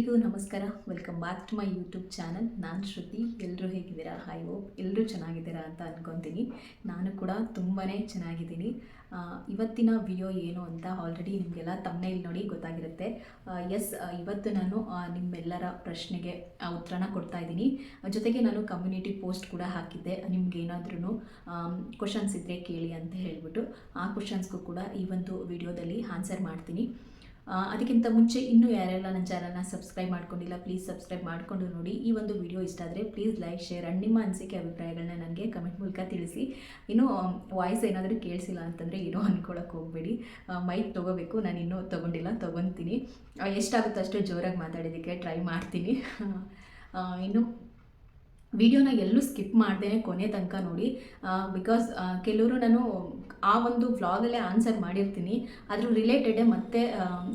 ಎಲ್ರಿಗೂ ನಮಸ್ಕಾರ. Welcome back to my YouTube channel ನಾನು ಶ್ರುತಿ. ಎಲ್ಲರೂ ಹೇಗಿದ್ದೀರಾ? ಹೈ ಹೋಪ್ ಎಲ್ಲರೂ ಚೆನ್ನಾಗಿದ್ದೀರಾ ಅಂತ ಅಂದ್ಕೊತೀನಿ ನಾನು ಕೂಡ ತುಂಬಾ ಚೆನ್ನಾಗಿದ್ದೀನಿ. ಇವತ್ತಿನ ವಿಡಿಯೋ ಏನು ಅಂತ ಆಲ್ರೆಡಿ ನಿಮಗೆಲ್ಲ ತಮ್ಮನೇಲಿ ನೋಡಿ ಗೊತ್ತಾಗಿರುತ್ತೆ. ಎಸ್ ಇವತ್ತು ನಾನು ನಿಮ್ಮೆಲ್ಲರ ಪ್ರಶ್ನೆಗೆ ಉತ್ತರನ ಕೊಡ್ತಾ ಇದ್ದೀನಿ. ಜೊತೆಗೆ ನಾನು ಕಮ್ಯುನಿಟಿ ಪೋಸ್ಟ್ ಕೂಡ ಹಾಕಿದ್ದೆ. ನಿಮ್ಗೆ ಏನಾದ್ರೂ ಕ್ವಶನ್ಸ್ ಇದ್ದರೆ ಕೇಳಿ ಅಂತ ಹೇಳಿಬಿಟ್ಟು ಆ ಕ್ವಶನ್ಸ್ಗೂ ಕೂಡ ಈ ಒಂದು ವಿಡಿಯೋದಲ್ಲಿ ಆನ್ಸರ್ ಮಾಡ್ತೀನಿ. ಅದಕ್ಕಿಂತ ಮುಂಚೆ ಇನ್ನೂ ಯಾರೆಲ್ಲ ನನ್ನ ಚಾನಲ್ನ ಸಬ್ಸ್ಕ್ರೈಬ್ ಮಾಡ್ಕೊಂಡಿಲ್ಲ ಪ್ಲೀಸ್ ಸಬ್ಸ್ಕ್ರೈಬ್ ಮಾಡಿಕೊಂಡು ನೋಡಿ. ಈ ಒಂದು ವಿಡಿಯೋ ಇಷ್ಟ ಆದರೆ ಪ್ಲೀಸ್ ಲೈಕ್ ಶೇರ್ ಆ್ಯಂಡ್ ನಿಮ್ಮ ಅನಿಸಿಕೆ ಅಭಿಪ್ರಾಯಗಳನ್ನ ನನಗೆ ಕಮೆಂಟ್ ಮೂಲಕ ತಿಳಿಸಿ. ಇನ್ನು ವಾಯ್ಸ್ ಏನಾದರೂ ಕೇಳಿಸಿಲ್ಲ ಅಂತಂದರೆ ಏನೋ ಅಂದ್ಕೊಳ್ಳೋಕೆ ಹೋಗಬೇಡಿ. ಮೈಕ್ ತೊಗೋಬೇಕು, ನಾನು ಇನ್ನೂ ತೊಗೊಂಡಿಲ್ಲ, ತೊಗೊತೀನಿ. ಎಷ್ಟಾಗುತ್ತೋ ಅಷ್ಟು ಜೋರಾಗಿ ಮಾತಾಡೋದಕ್ಕೆ ಟ್ರೈ ಮಾಡ್ತೀನಿ. ಇನ್ನು ವಿಡಿಯೋನ ಎಲ್ಲೂ ಸ್ಕಿಪ್ ಮಾಡ್ದೇ ಕೊನೆ ತನಕ ನೋಡಿ. ಬಿಕಾಸ್ ಕೆಲವರು ನಾನು ಆ ಒಂದು ವ್ಲಾಗಲ್ಲೇ ಆನ್ಸರ್ ಮಾಡಿರ್ತೀನಿ. ಅದ್ರ ರಿಲೇಟೆಡೇ ಮತ್ತೆ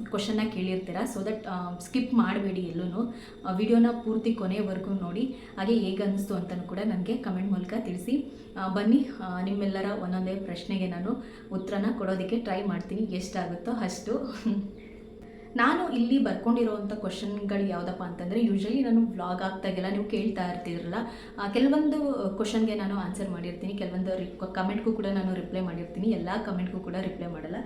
ಕ್ವಶನ್ನ ಕೇಳಿರ್ತೀರ? ಸೊ ದಟ್ ಸ್ಕಿಪ್ ಮಾಡಬೇಡಿ ಎಲ್ಲೂ ವಿಡಿಯೋನ ಪೂರ್ತಿ ಕೊನೆವರೆಗೂ ನೋಡಿ. ಹಾಗೆ ಹೇಗೆ ಅನ್ನಿಸ್ತು ಅಂತಲೂ ಕೂಡ ನನಗೆ ಕಮೆಂಟ್ ಮೂಲಕ ತಿಳಿಸಿ. ಬನ್ನಿ ನಿಮ್ಮೆಲ್ಲರ ಒಂದೊಂದೇ ಪ್ರಶ್ನೆಗೆ ನಾನು ಉತ್ತರನ ಕೊಡೋದಕ್ಕೆ ಟ್ರೈ ಮಾಡ್ತೀನಿ. ಎಷ್ಟಾಗುತ್ತೋ ಅಷ್ಟು. ನಾನು ಇಲ್ಲಿ ಬರ್ಕೊಂಡಿರೋವಂಥ ಕ್ವಶನ್ಗಳು ಯಾವುದಪ್ಪ ಅಂತಂದರೆ ಯೂಶ್ವಲಿ ನಾನು ವ್ಲಾಗ್ ಆಗ್ತಾಗೆಲ್ಲ ನೀವು ಕೇಳ್ತಾ ಇರ್ತಿರಲ್ಲ ಆ, ಕೆಲವೊಂದು ಕ್ವಶನ್ಗೆ ನಾನು ಆನ್ಸರ್ ಮಾಡಿರ್ತೀನಿ ಕೆಲವೊಂದು ಕಮೆಂಟ್ಗೂ ಕೂಡ ನಾನು ರಿಪ್ಲೈ ಮಾಡಿರ್ತೀನಿ ಎಲ್ಲ ಕಮೆಂಟ್ಗೂ ಕೂಡ ರಿಪ್ಲೈ ಮಾಡಲ್ಲ.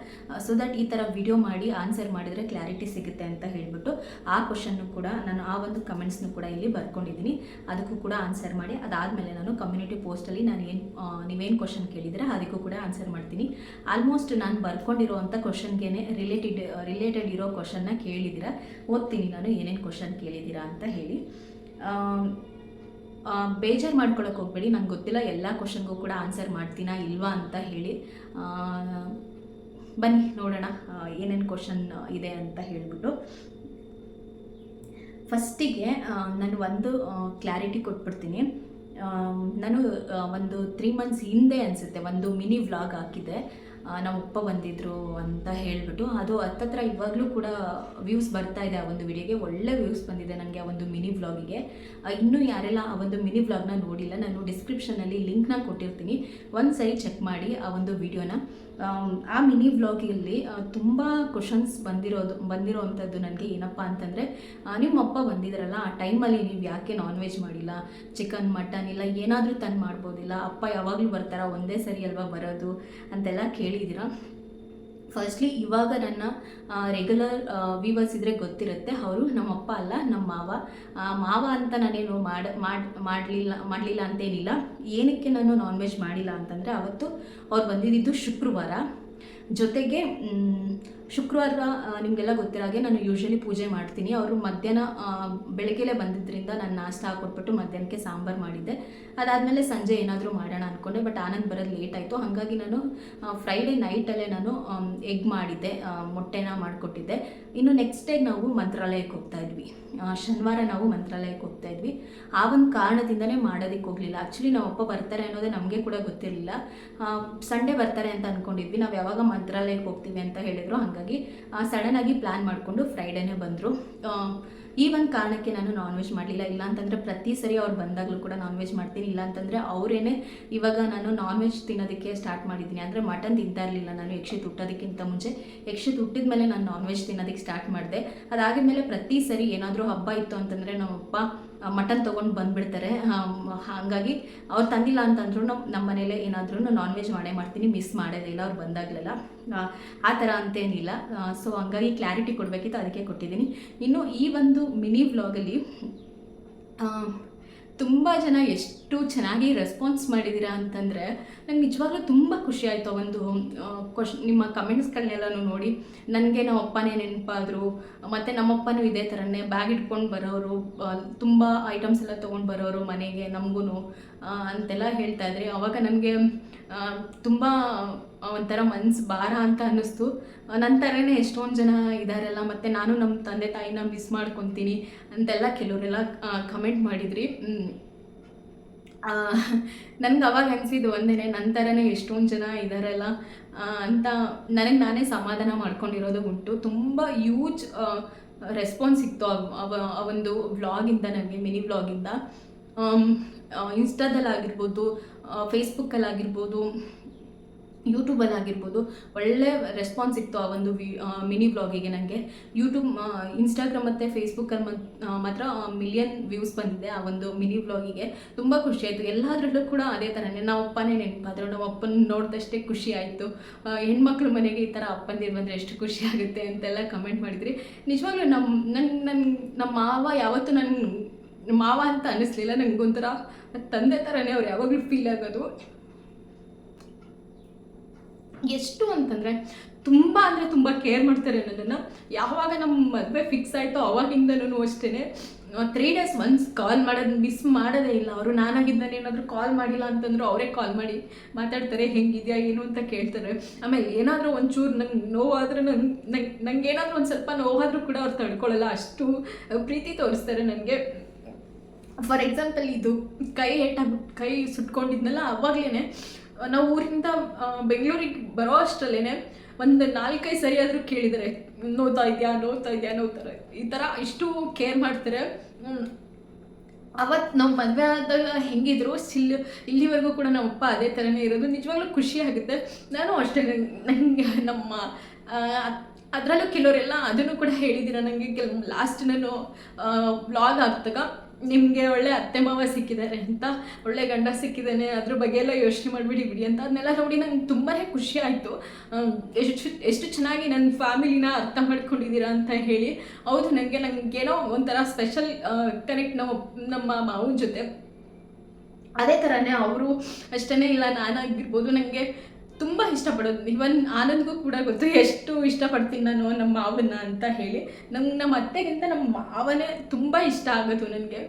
ಸೊ ದಟ್ ಈ ಥರ ವಿಡಿಯೋ ಮಾಡಿ ಆನ್ಸರ್ ಮಾಡಿದರೆ ಕ್ಲಾರಿಟಿ ಸಿಗುತ್ತೆ ಅಂತ ಹೇಳಿಬಿಟ್ಟು ಆ ಕ್ವಶನ್ನು ಕೂಡ ನಾನು ಆ ಒಂದು ಕಮೆಂಟ್ಸ್ನು ಕೂಡ ಇಲ್ಲಿ ಬರ್ಕೊಂಡಿದ್ದೀನಿ. ಅದಕ್ಕೂ ಕೂಡ ಆನ್ಸರ್ ಮಾಡಿ ಅದಾದಮೇಲೆ ನಾನು ಕಮ್ಯುನಿಟಿ ಪೋಸ್ಟಲ್ಲಿ ನಾನು ಏನು ನೀವೇನು ಕ್ವಶನ್ ಕೇಳಿದರೆ ಅದಕ್ಕೂ ಕೂಡ ಆನ್ಸರ್ ಮಾಡ್ತೀನಿ. ಆಲ್ಮೋಸ್ಟ್ ನಾನು ಬರ್ಕೊಂಡಿರೋವಂಥ ಕ್ವಶನ್ಗೆ ರಿಲೇಟೆಡ್ ರಿಲೇಟೆಡ್ ಇರೋ ಕ್ವಶನ್ನ ಕೇಳಿದ್ದೀರಾ? ಓದ್ತೀನಿ ನಾನು, ಏನೇನು ಕ್ವಶನ್ ಕೇಳಿದ್ದೀರಾ ಅಂತ ಹೇಳಿ. ಬೇಜಾರು ಮಾಡ್ಕೊಳಕ್ಕೆ ಹೋಗ್ಬೇಡಿ, ನಂಗೆ ಗೊತ್ತಿಲ್ಲ ಎಲ್ಲ ಕ್ವಶನ್ಗೂ ಕೂಡ ಆನ್ಸರ್ ಮಾಡ್ತೀನಾ ಇಲ್ವಾ ಅಂತ ಹೇಳಿ. ಬನ್ನಿ, ನೋಡೋಣ ಏನೇನು ಕ್ವಶನ್ ಇದೆ ಅಂತ ಹೇಳಿಬಿಟ್ಟು. ಫಸ್ಟಿಗೆ ನಾನು ಒಂದು ಕ್ಲಾರಿಟಿ ಕೊಟ್ಬಿಡ್ತೀನಿ. ನಾನು ಒಂದು ತ್ರೀ ಮಂತ್ಸ್ ಹಿಂದೆ ಅನಿಸುತ್ತೆ, ಒಂದು ಮಿನಿ ವ್ಲಾಗ್ ಹಾಕಿದ್ದೆ. ಆ, ನಮ್ಮ ಅಪ್ಪ ಬಂದಿದ್ರು ಅಂತ ಹೇಳಿಬಿಟ್ಟು ಅದು ಹತ್ತತ್ರ ಇವಾಗಲೂ ಕೂಡ ವ್ಯೂಸ್ ಬರ್ತಾ ಇದೆ ಆ ಒಂದು ವಿಡಿಯೋಗೆ. ಒಳ್ಳೆ ವ್ಯೂಸ್ ಬಂದಿದೆ ನನಗೆ ಆ ಒಂದು ಮಿನಿ ವ್ಲಾಗಿಗೆ ಇನ್ನೂ ಯಾರೆಲ್ಲ ಆ ಒಂದು ಮಿನಿ ವ್ಲಾಗ್ನ ನೋಡಿಲ್ಲ ನಾನು ಡಿಸ್ಕ್ರಿಪ್ಷನಲ್ಲಿ ಲಿಂಕ್ನ ಕೊಟ್ಟಿರ್ತೀನಿ. ಒಂದು ಸರಿ ಚೆಕ್ ಮಾಡಿ ಆ ಒಂದು ವಿಡಿಯೋನ ಆ ಮಿನಿ ವ್ಲಾಗಲ್ಲಿ ತುಂಬ ಕ್ವಶನ್ಸ್ ಬಂದಿರೋದು ಬಂದಿರೋವಂಥದ್ದು ನನಗೆ ಏನಪ್ಪ ಅಂತಂದರೆ ನಿಮ್ಮ ಅಪ್ಪ ಬಂದಿದ್ರಲ್ಲ, ಆ ಟೈಮಲ್ಲಿ ನೀವು ಯಾಕೆ ನಾನ್ ವೆಜ್ ಮಾಡಿಲ್ಲ? ಚಿಕನ್ ಮಟನ್ ಇಲ್ಲ, ಏನಾದರೂ ತಂದು ಮಾಡ್ಬೋದಿಲ್ಲ? ಅಪ್ಪ ಯಾವಾಗಲೂ ಬರ್ತಾರ? ಒಂದೇ ಸರಿ ಅಲ್ವಾ ಬರೋದು? ಅಂತೆಲ್ಲ ಕೇಳಿದ್ದೀರಾ ಫಸ್ಟ್ಲಿ ಇವಾಗ ನನ್ನ ರೆಗ್ಯುಲರ್ ವೀವರ್ಸ್ ಇದ್ರೆ ಗೊತ್ತಿರುತ್ತೆ. ಅವರು ನಮ್ಮ ಅಪ್ಪ ಅಲ್ಲ, ನಮ್ಮ ಮಾವ. ಮಾವ ಅಂತ ನಾನೇನು ಮಾಡ ಮಾಡಲಿಲ್ಲ ಮಾಡಲಿಲ್ಲ ಅಂತೇನಿಲ್ಲ. ಏನಕ್ಕೆ ನಾನು ನಾನ್ ವೆಜ್ ಮಾಡಿಲ್ಲ ಅಂತಂದರೆ, ಅವತ್ತು ಅವ್ರು ಬಂದಿದ್ದು ಶುಕ್ರವಾರ. ಜೊತೆಗೆ ಶುಕ್ರವಾರ ನಿಮಗೆಲ್ಲ ಗೊತ್ತಿರೋ ಹಾಗೆ ನಾನು ಯೂಶ್ವಲಿ ಪೂಜೆ ಮಾಡ್ತೀನಿ. ಅವರು ಮಧ್ಯಾಹ್ನ ಬೆಳಗ್ಗೆಲೆ ಬಂದಿದ್ದರಿಂದ ನಾನು ನಾಷ್ಟ ಹಾಕೊಟ್ಬಿಟ್ಟು ಮಧ್ಯಾಹ್ನಕ್ಕೆ ಸಾಂಬಾರು ಮಾಡಿದ್ದೆ. ಅದಾದಮೇಲೆ ಸಂಜೆ ಏನಾದರೂ ಮಾಡೋಣ ಅಂದ್ಕೊಂಡೆ ಬಟ್ ಆನಂದ್ ಬರೋದು ಲೇಟ್ ಆಯಿತು. ಹಾಗಾಗಿ ನಾನು ಫ್ರೈಡೇ ನೈಟಲ್ಲೇ ನಾನು ಎಗ್ ಮಾಡಿದ್ದೆ ಮೊಟ್ಟೆನ ಮಾಡಿಕೊಟ್ಟಿದ್ದೆ. ಇನ್ನು ನೆಕ್ಸ್ಟ್ ಡೇ ನಾವು ಮಂತ್ರಾಲಯಕ್ಕೆ ಹೋಗ್ತಾ ಇದ್ವಿ. ಶನಿವಾರ ನಾವು ಮಂತ್ರಾಲಯಕ್ಕೆ ಹೋಗ್ತಾ ಇದ್ವಿ. ಆ ಒಂದು ಕಾರಣದಿಂದನೇ ಮಾಡೋದಕ್ಕೆ ಹೋಗಲಿಲ್ಲ. ಆ್ಯಕ್ಚುಲಿ ನಾವು ಅಪ್ಪ ಬರ್ತಾರೆ ಅನ್ನೋದೇ ನಮಗೆ ಕೂಡ ಗೊತ್ತಿರಲಿಲ್ಲ. ಸಂಡೇ ಬರ್ತಾರೆ ಅಂತ ಅಂದ್ಕೊಂಡಿದ್ವಿ ನಾವು ಯಾವಾಗ ಮಂತ್ರಾಲಯಕ್ಕೆ ಹೋಗ್ತೀವಿ ಅಂತ ಹೇಳಿದ್ರು, ಹಾಗಾಗಿ ಸಡನ್ನಾಗಿ ಪ್ಲ್ಯಾನ್ ಮಾಡಿಕೊಂಡು ಫ್ರೈಡೇನೇ ಬಂದರು. ಈ ಒಂದು ಕಾರಣಕ್ಕೆ ನಾನು ನಾನ್ ವೆಜ್ ಮಾಡಲಿಲ್ಲ. ಇಲ್ಲ ಅಂತಂದರೆ ಪ್ರತಿ ಸರಿ ಅವ್ರು ಬಂದಾಗಲೂ ಕೂಡ ನಾನ್ ವೆಜ್ ಮಾಡ್ತೀನಿ. ಇಲ್ಲ ಅಂತಂದರೆ ಅವರೇನೆ ಇವಾಗ ನಾನು ನಾನ್ ವೆಜ್ ತಿನ್ನೋದಕ್ಕೆ ಸ್ಟಾರ್ಟ್ ಮಾಡಿದ್ದೀನಿ. ಅಂದರೆ ಮಟನ್ ತಿಂತಾ ಇರಲಿಲ್ಲ ನಾನು, ಯಕ್ಷಿ ತುಟ್ಟೋದಕ್ಕಿಂತ ಮುಂಚೆ. ಯಕ್ಷಿ ತುಟ್ಟಿದ ಮೇಲೆ ನಾನು ನಾನ್ ವೆಜ್ ತಿನ್ನೋದಕ್ಕೆ ಸ್ಟಾರ್ಟ್ ಮಾಡಿದೆ. ಅದಾಗಿದ್ಮೇಲೆ ಪ್ರತಿ ಸರಿ ಏನಾದರೂ ಹಬ್ಬ ಇತ್ತು ಅಂತಂದರೆ ನಮ್ಮಪ್ಪ ಮಟನ್ ತೊಗೊಂಡು ಬಂದುಬಿಡ್ತಾರೆ. ಹಾಗಾಗಿ ಅವ್ರು ತಂದಿಲ್ಲ ಅಂತಂದ್ರೂ ನಮ್ಮ ಮನೇಲೆ ಏನಾದ್ರೂ ನಾನ್ ವೆಜ್ ಮಾಡೇ ಮಾಡ್ತೀನಿ ಮಿಸ್ ಮಾಡೋದಿಲ್ಲ ಅವ್ರು ಬಂದಾಗಲೆಲ್ಲ. ಆ, ಥರ ಅಂತೇನಿಲ್ಲ. ಸೊ ಹಂಗಾಗಿ ಕ್ಲಾರಿಟಿ ಕೊಡಬೇಕಿತ್ತು ಅದಕ್ಕೆ ಕೊಟ್ಟಿದ್ದೀನಿ. ಇನ್ನು ಈ ಒಂದು ಮಿನಿ ವ್ಲಾಗಲ್ಲಿ ತುಂಬ ಜನ ಎಷ್ಟು ಚೆನ್ನಾಗಿ ರೆಸ್ಪಾನ್ಸ್ ಮಾಡಿದ್ದೀರಾ ಅಂತಂದರೆ ನಂಗೆ ನಿಜವಾಗ್ಲೂ ತುಂಬ ಖುಷಿ ಆಯಿತು ಒಂದು ಕ್ವಶ್ ನಿಮ್ಮ ಕಮೆಂಟ್ಸ್ಗಳನ್ನೆಲ್ಲನೂ ನೋಡಿ. ನನಗೆ ನಮ್ಮ ಅಪ್ಪನೇ ನೆನಪಾದರು, ಮತ್ತು ನಮ್ಮಪ್ಪನೂ ಇದೇ ಥರನೇ ಬ್ಯಾಗ್ ಇಟ್ಕೊಂಡು ಬರೋರು ತುಂಬ ಐಟಮ್ಸ್ ಎಲ್ಲ ತೊಗೊಂಡು ಬರೋರು ಮನೆಗೆ ನಮಗೂ ಅಂತೆಲ್ಲ ಹೇಳ್ತಾ ಇದ್ರಿ. ಅವಾಗ ನನಗೆ ತುಂಬ ಒಂಥರ ಮನ್ಸು ಭಾರ ಅಂತ ಅನ್ನಿಸ್ತು. ನನ್ನ ಥರನೇ ಎಷ್ಟೊಂದು ಜನ ಇದ್ದಾರಲ್ಲ ಮತ್ತು ನಾನು ನಮ್ಮ ತಂದೆ ತಾಯಿನ ಮಿಸ್ ಮಾಡ್ಕೊತೀನಿ ಅಂತೆಲ್ಲ ಕೆಲವರೆಲ್ಲ ಕಮೆಂಟ್ ಮಾಡಿದ್ರಿ. ನನಗೆ ಅವಾಗ ಅನಿಸಿದ್ದು ಒಂದೇನೆ ನನ್ನ ಥರನೇ ಎಷ್ಟೊಂದು ಜನ ಇದ್ದಾರಲ್ಲ ಅಂತ ನನಗೆ ನಾನೇ ಸಮಾಧಾನ ಮಾಡ್ಕೊಂಡಿರೋದು ಉಂಟು. ತುಂಬ ಯೂಜ್ ರೆಸ್ಪಾನ್ಸ್ ಸಿಕ್ತು ಅವ ಆ ಒಂದು ವ್ಲಾಗಿಂದ ನನಗೆ, ಮಿನಿ ವ್ಲಾಗಿಂದ. ಇನ್ಸ್ಟಾದಲ್ಲಾಗಿರ್ಬೋದು ಫೇಸ್ಬುಕ್ಕಲ್ಲಾಗಿರ್ಬೋದು ಯೂಟ್ಯೂಬಲ್ಲಿ ಆಗಿರ್ಬೋದು, ಒಳ್ಳೆ ರೆಸ್ಪಾನ್ಸ್ ಸಿಕ್ತು ಆ ಒಂದು ವಿ ಮಿನಿ ವ್ಲಾಗಿಗೆ ನನಗೆ ಯೂಟ್ಯೂಬ್ ಇನ್ಸ್ಟಾಗ್ರಾಮ್ ಮತ್ತು ಫೇಸ್ಬುಕ್ಕಲ್ಲಿ ಮತ್ ಮಾತ್ರ ಮಿಲಿಯನ್ ವ್ಯೂಸ್ ಬಂದಿದೆ ಆ ಒಂದು ಮಿನಿ ವ್ಲಾಗಿಗೆ ತುಂಬ ಖುಷಿ ಆಯಿತು. ಎಲ್ಲದರಲ್ಲೂ ಕೂಡ ಅದೇ ಥರನೇ ನಾವು ಅಪ್ಪನೇ ನೆನಪಾದ್ರು. ನಮ್ಮ ಅಪ್ಪನ ನೋಡಿದಷ್ಟೇ ಖುಷಿ ಆಯಿತು. ಹೆಣ್ಮಕ್ಳು ಮನೆಗೆ ಈ ಥರ ಅಪ್ಪಂದಿರು ಬಂದರೆ ಎಷ್ಟು ಖುಷಿ ಆಗುತ್ತೆ ಅಂತೆಲ್ಲ ಕಮೆಂಟ್ ಮಾಡಿದ್ರಿ. ನಿಜವಾಗ್ಲೂ ನಮ್ಮ ನನ್ನ ನನ್ನ ನಮ್ಮ ಮಾವ ಯಾವತ್ತೂ ನನ್ನ ಮಾವ ಅಂತ ಅನ್ನಿಸ್ಲಿಲ್ಲ ನನಗೊಂಥರ ತಂದೆ ಥರನೇ ಅವ್ರು ಯಾವಾಗಲೂ ಫೀಲ್ ಆಗೋದು. ಎಷ್ಟು ಅಂತಂದರೆ ತುಂಬ ಅಂದರೆ ತುಂಬ ಕೇರ್ ಮಾಡ್ತಾರೆ ನನ್ನನ್ನು ಯಾವಾಗ ನಮ್ಮ ಮದುವೆ ಫಿಕ್ಸ್ ಆಯಿತೋ ಅವಾಗಿಂದನೂ ಅಷ್ಟೇ ತ್ರೀ ಡೇಸ್ ಒನ್ಸ್ ಕಾಲ್ ಮಾಡೋದು ಮಿಸ್ ಮಾಡೋದೇ ಇಲ್ಲ. ಅವರು ನಾನಾಗಿದ್ದಾನೆ ಏನಾದರೂ ಕಾಲ್ ಮಾಡಿಲ್ಲ ಅಂತಂದ್ರು ಅವರೇ ಕಾಲ್ ಮಾಡಿ ಮಾತಾಡ್ತಾರೆ, ಹೆಂಗಿದೆಯಾ, ಏನು? ಅಂತ ಕೇಳ್ತಾರೆ. ಆಮೇಲೆ ಏನಾದರೂ ಒಂಚೂರು ನಂಗೆ ನೋವಾದರೂ ನನ್ನ ನಂಗೆ ನಂಗೆ ಏನಾದರೂ ಒಂದು ಸ್ವಲ್ಪ ನೋವಾದರೂ ಕೂಡ ಅವ್ರು ತಡ್ಕೊಳ್ಳಲ್ಲ ಅಷ್ಟು ಪ್ರೀತಿ ತೋರಿಸ್ತಾರೆ ನನಗೆ ಫಾರ್ ಎಕ್ಸಾಂಪಲ್ ಇದು ಕೈ ಏಟಾಗಿ ಕೈ ಸುಟ್ಕೊಂಡಿದ್ನಲ್ಲ ಅವಾಗಲೇ ನಾವು ಊರಿಂದ ಬೆಂಗಳೂರಿಗೆ ಬರೋ ಅಷ್ಟರಲ್ಲೇ ಒಂದು ನಾಲ್ಕೈದು ಸರಿ ಆದರೂ ಕೇಳಿದ್ದಾರೆ ನೋತಾ ಇದೆಯಾ ನೋತಾ ಇದೆಯಾ ನೋತಾರೆ ಈ ಥರ ಇಷ್ಟು ಕೇರ್ ಮಾಡ್ತಾರೆ. ಅವತ್ತು ನಾವು ಮದುವೆ ಆದಾಗ ಹೆಂಗಿದ್ರು, ಸಿಲ್, ಇಲ್ಲಿವರೆಗೂ ಕೂಡ ನಮ್ಮ ಅಪ್ಪ ಅದೇ ಥರನೇ ಇರೋದು. ನಿಜವಾಗ್ಲೂ ಖುಷಿ ಆಗುತ್ತೆ. ನಾನು ಅಷ್ಟೇ ನನಗೆ ನಮ್ಮ ಅದರಲ್ಲೂ ಕೆಲವರೆಲ್ಲ ಅದನ್ನು ಕೂಡ ಹೇಳಿದ್ದೀರ. ನನಗೆ ಕೆಲ ಲಾಸ್ಟ್ ನಾನು ವ್ಲಾಗ್ ಆಗ್ದಾಗ ನಿಮಗೆ ಒಳ್ಳೆ ಅತ್ತೆ ಮಾವ ಸಿಕ್ಕಿದ್ದಾರೆ ಅಂತ, ಒಳ್ಳೆ ಗಂಡ ಸಿಕ್ಕಿದ್ದಾನೆ, ಅದ್ರ ಬಗ್ಗೆ ಎಲ್ಲ ಯೋಚನೆ ಮಾಡಿಬಿಡಿ ಬಿಡಿ ಅಂತ ಅದನ್ನೆಲ್ಲ ನೋಡಿ ನಂಗೆ ತುಂಬಾ ಖುಷಿ ಆಯಿತು. ಎಷ್ಟು ಎಷ್ಟು ಚೆನ್ನಾಗಿ ನನ್ನ ಫ್ಯಾಮಿಲಿನ ಅರ್ಥ ಮಾಡ್ಕೊಂಡಿದ್ದೀರಾ ಅಂತ ಹೇಳಿ. ಹೌದು ನನಗೆ ನನಗೇನೋ ಒಂಥರ ಸ್ಪೆಷಲ್ ಕನೆಕ್ಟ್ ನಮ್ಮ ನಮ್ಮ ಮಾವನ ಜೊತೆ. ಅದೇ ಥರನೇ ಅವರು ಅಷ್ಟೇ ಇಲ್ಲ, ನಾನಾಗಿರ್ಬೋದು ನನಗೆ ತುಂಬ ಇಷ್ಟಪಡೋದು. ಇವನ್ ಆನಂದ್ಗೂ ಕೂಡ ಗೊತ್ತು ಎಷ್ಟು ಇಷ್ಟಪಡ್ತೀನಿ ನಾನು ನಮ್ಮ ಮಾವನ್ನ ಅಂತ ಹೇಳಿ. ನಂಗೆ ನಮ್ಮ ಅತ್ತೆಗಿಂತ ನಮ್ಮ ಮಾವನೇ ತುಂಬ ಇಷ್ಟ ಆಗೋದು ನನಗೆ.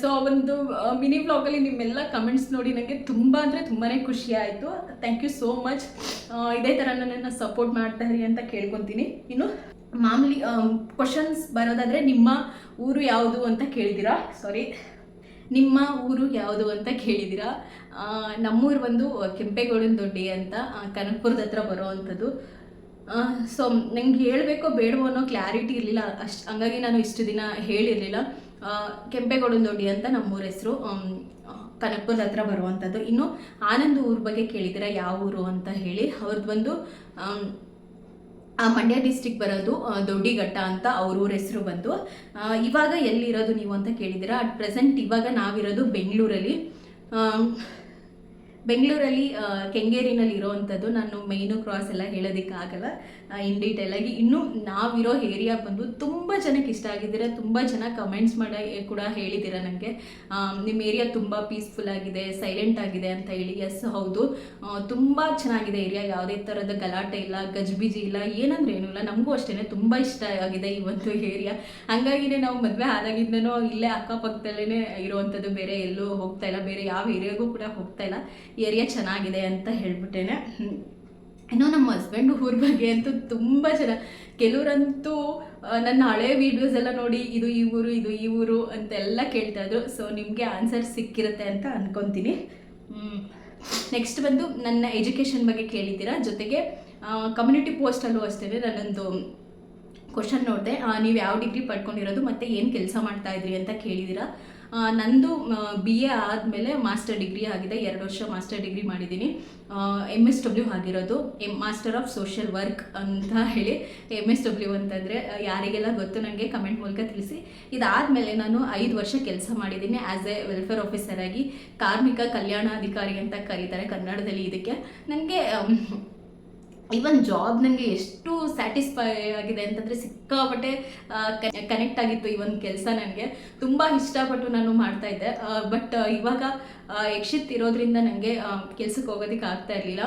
ಸೊ ಆ ಒಂದು ಮಿನಿ ವ್ಲಾಗಲ್ಲಿ ನಿಮ್ಮೆಲ್ಲ ಕಮೆಂಟ್ಸ್ ನೋಡಿ ನನಗೆ ತುಂಬ ಅಂದರೆ ತುಂಬಾ ಖುಷಿ ಆಯಿತು. ಥ್ಯಾಂಕ್ ಯು ಸೋ ಮಚ್ ಇದೇ ಥರ ನನ್ನನ್ನು ಸಪೋರ್ಟ್ ಮಾಡ್ತಾ ಇರಿ ಅಂತ ಕೇಳ್ಕೊತೀನಿ. ಇನ್ನು ಮಾಮೂಲಿ ಕ್ವಶನ್ಸ್ ಬರೋದಾದರೆ ನಿಮ್ಮ ಊರು ಯಾವುದು ಅಂತ ಕೇಳಿದ್ದೀರಾ? ಸಾರಿ ನಿಮ್ಮ ಊರು ಯಾವುದು ಅಂತ ಕೇಳಿದ್ದೀರಾ ನಮ್ಮೂರು ಬಂದು ಕೆಂಪೇಗೌಡನ ದೊಡ್ಡಿ ಅಂತ ಕನಕಪುರದ ಹತ್ರ ಬರೋ ಅಂಥದ್ದು. ಸೊ, ನಂಗೆ ಹೇಳಬೇಕೋ ಬೇಡವೋ ಅನ್ನೋ ಕ್ಲಾರಿಟಿ ಇರಲಿಲ್ಲ. ಅಷ್ಟು, ಹಂಗಾಗಿ ನಾನು ಇಷ್ಟು ದಿನ ಹೇಳಿರಲಿಲ್ಲ. ಕೆಂಪೇಗೌಡನ ದೊಡ್ಡಿ ಅಂತ ನಮ್ಮೂರ ಹೆಸರು. ಕನಕಪುರದ ಹತ್ರ ಬರುವಂಥದ್ದು. ಇನ್ನು ಆನಂದ್ ಊರ ಬಗ್ಗೆ ಕೇಳಿದ್ದೀರಾ ಯಾವ ಊರು ಅಂತ ಹೇಳಿ. ಅವ್ರದ್ದು ಬಂದು ಆ ಮಂಡ್ಯ ಡಿಸ್ಟಿಕ್ ಬರೋದು ದೊಡ್ಡಿಘಟ್ಟ ಅಂತ ಅವ್ರ ಊರ ಹೆಸರು ಬಂತು ಇವಾಗ ಎಲ್ಲಿರೋದು ನೀವು ಅಂತ ಕೇಳಿದ್ದೀರಾ? ಅಟ್ ಪ್ರೆಸೆಂಟ್ ಇವಾಗ ನಾವಿರೋದು ಬೆಂಗಳೂರಲ್ಲಿ. ಬೆಂಗಳೂರಲ್ಲಿ ಕೆಂಗೇರಿನಲ್ಲಿ ಇರೋವಂಥದ್ದು ನಾನು ಮೈನು ಕ್ರಾಸ್ ಎಲ್ಲ ಹೇಳೋದಕ್ಕಾಗಲ್ಲ. ಇನ್ ಡೀಟೇಲ್ ಆಗಿ ಇನ್ನು ನಾವಿರೋ ಏರಿಯಾ ಬಂದು ತುಂಬ ಜನಕ್ಕೆ ಇಷ್ಟ ಆಗಿದ್ದೀರಾ, ತುಂಬ ಜನ ಕಮೆಂಟ್ಸ್ ಮಾಡಿ ಕೂಡ ಹೇಳಿದ್ದೀರಾ ನನಗೆ ನಿಮ್ಮ ಏರಿಯಾ ತುಂಬ ಪೀಸ್ಫುಲ್ ಆಗಿದೆ ಸೈಲೆಂಟ್ ಆಗಿದೆ ಅಂತ ಹೇಳಿ. ಎಸ್ ಹೌದು. ತುಂಬ ಚೆನ್ನಾಗಿದೆ ಏರಿಯಾ ಯಾವುದೇ ಥರದ ಗಲಾಟೆ ಇಲ್ಲ, ಗಜ್ಬಿಜಿ ಇಲ್ಲ, ಏನಂದ್ರೆ ಏನೂ ಇಲ್ಲ. ನಮಗೂ ಅಷ್ಟೇ ತುಂಬ ಇಷ್ಟ ಆಗಿದೆ ಈ ಒಂದು ಏರಿಯಾ ಹಂಗಾಗಿನೇ ನಾವು ಮದುವೆ ಆದಾಗಿಂದನೂ ಇಲ್ಲೇ ಅಕ್ಕಪಕ್ಕದಲ್ಲೇ ಇರುವಂಥದ್ದು. ಬೇರೆ ಎಲ್ಲೂ ಹೋಗ್ತಾ ಇಲ್ಲ. ಬೇರೆ ಯಾವ ಏರಿಯಾಗೂ ಕೂಡ ಹೋಗ್ತಾ ಇಲ್ಲ. ಏರಿಯಾ ಚೆನ್ನಾಗಿದೆ ಅಂತ ಹೇಳ್ಬಿಟ್ಟೇನೆ. ಇನ್ನು ನಮ್ಮ ಹಸ್ಬೆಂಡ್ ಊರ ಬಗ್ಗೆ ಅಂತೂ ತುಂಬ ಜನ, ಕೆಲವರಂತೂ ನನ್ನ ಹಳೆ ವೀಡಿಯೋಸ್ ಎಲ್ಲ ನೋಡಿ ಇದು ಈ ಊರು, ಇದು ಈ ಊರು ಅಂತೆಲ್ಲ ಕೇಳ್ತಾ ಇದ್ರು. ಸೊ ನಿಮಗೆ ಆನ್ಸರ್ ಸಿಕ್ಕಿರುತ್ತೆ ಅಂತ ಅಂದ್ಕೊತೀನಿ ನೆಕ್ಸ್ಟ್ ಬಂದು ನನ್ನ ಎಜುಕೇಷನ್ ಬಗ್ಗೆ ಕೇಳಿದ್ದೀರಾ? ಜೊತೆಗೆ ಕಮ್ಯುನಿಟಿ ಪೋಸ್ಟಲ್ಲೂ ಅಷ್ಟೇ ನನ್ನೊಂದು ಕ್ವಶನ್ ನೋಡಿದೆ. ನೀವು ಯಾವ ಡಿಗ್ರಿ ಪಡ್ಕೊಂಡಿರೋದು ಮತ್ತು ಏನು ಕೆಲಸ ಮಾಡ್ತಾ ಇದ್ರಿ ಅಂತ ಕೇಳಿದ್ದೀರಾ? ನಂದು ಬಿ ಎ ಆದಮೇಲೆ ಮಾಸ್ಟರ್ ಡಿಗ್ರಿ ಆಗಿದೆ, ಎರಡು ವರ್ಷ ಮಾಸ್ಟರ್ ಡಿಗ್ರಿ ಮಾಡಿದ್ದೀನಿ. ಎಂ ಎಸ್ ಡಬ್ಲ್ಯೂ ಆಗಿರೋದು M master of social work ಅಂತ ಹೇಳಿ ಎಂ ಎಸ್ ಡಬ್ಲ್ಯೂ ಅಂತಂದರೆ ಯಾರಿಗೆಲ್ಲ ಗೊತ್ತು ನನಗೆ ಕಮೆಂಟ್ ಮೂಲಕ ತಿಳಿಸಿ. ಇದಾದಮೇಲೆ ನಾನು ಐದು ವರ್ಷ ಕೆಲಸ ಮಾಡಿದ್ದೀನಿ ಆ್ಯಸ್ ಎ ವೆಲ್ಫೇರ್ ಆಫೀಸರ್ ಆಗಿ. ಕಾರ್ಮಿಕ ಕಲ್ಯಾಣಾಧಿಕಾರಿ ಅಂತ ಕರೀತಾರೆ ಕನ್ನಡದಲ್ಲಿ ಇದಕ್ಕೆ. ನನಗೆ ಇವನ್ ಜಾಬ್ ನನಗೆ ಎಷ್ಟು ಸ್ಯಾಟಿಸ್ಫೈ ಆಗಿದೆ ಅಂತಂದ್ರೆ ಸಿಕ್ಕಾಪಟ್ಟೆ ಕನೆಕ್ಟ್ ಆಗಿತ್ತು ಈ ಒಂದು ಕೆಲಸ ನನಗೆ. ತುಂಬ ಇಷ್ಟಪಟ್ಟು ನಾನು ಮಾಡ್ತಾ ಇದ್ದೆ. ಬಟ್ ಇವಾಗ ಯಕ್ಷಿತ್ ಇರೋದ್ರಿಂದ ನನಗೆ ಕೆಲ್ಸಕ್ಕೆ ಹೋಗೋದಕ್ಕೆ ಆಗ್ತಾ ಇರಲಿಲ್ಲ.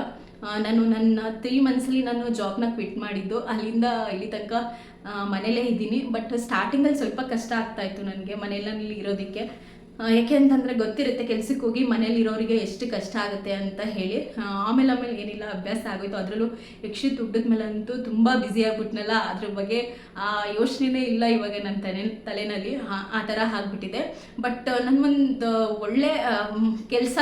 ನಾನು ನನ್ನ ತ್ರೀ ಮಂತ್ಸಲ್ಲಿ ನಾನು ಜಾಬ್ನ ಕ್ವಿಟ್ ಮಾಡಿದ್ದು. ಅಲ್ಲಿಂದ ಇಲ್ಲಿ ತನಕ ಮನೇಲೇ ಇದ್ದೀನಿ. ಬಟ್ ಸ್ಟಾರ್ಟಿಂಗಲ್ಲಿ ಸ್ವಲ್ಪ ಕಷ್ಟ ಆಗ್ತಾ ಇತ್ತು ನನಗೆ ಮನೆಯಲ್ಲಿ ಇರೋದಕ್ಕೆ. ಯಾಕೆ ಅಂತಂದರೆ ಗೊತ್ತಿರುತ್ತೆ ಕೆಲಸಕ್ಕೆ ಹೋಗಿ ಮನೇಲಿ ಇರೋರಿಗೆ ಎಷ್ಟು ಕಷ್ಟ ಆಗುತ್ತೆ ಅಂತ ಹೇಳಿ. ಆಮೇಲೆ ಆಮೇಲೆ ಏನಿಲ್ಲ, ಅಭ್ಯಾಸ ಆಗೋಯ್ತು. ಅದರಲ್ಲೂ ಯಕ್ಷಿ ದುಡ್ಡದ ಮೇಲಂತೂ ತುಂಬ ಬ್ಯುಸಿ ಆಗ್ಬಿಟ್ನಲ್ಲ, ಅದ್ರ ಬಗ್ಗೆ ಆ, ಯೋಚನೆನೇ ಇಲ್ಲ ಇವಾಗ ನನ್ನ ತಲೆ, ತಲೆನಲ್ಲಿ. ಆ- ಆ ಥರ ಆಗಿಬಿಟ್ಟಿದೆ. ಬಟ್ ನನಗೊಂದು ಒಳ್ಳೆ ಕೆಲಸ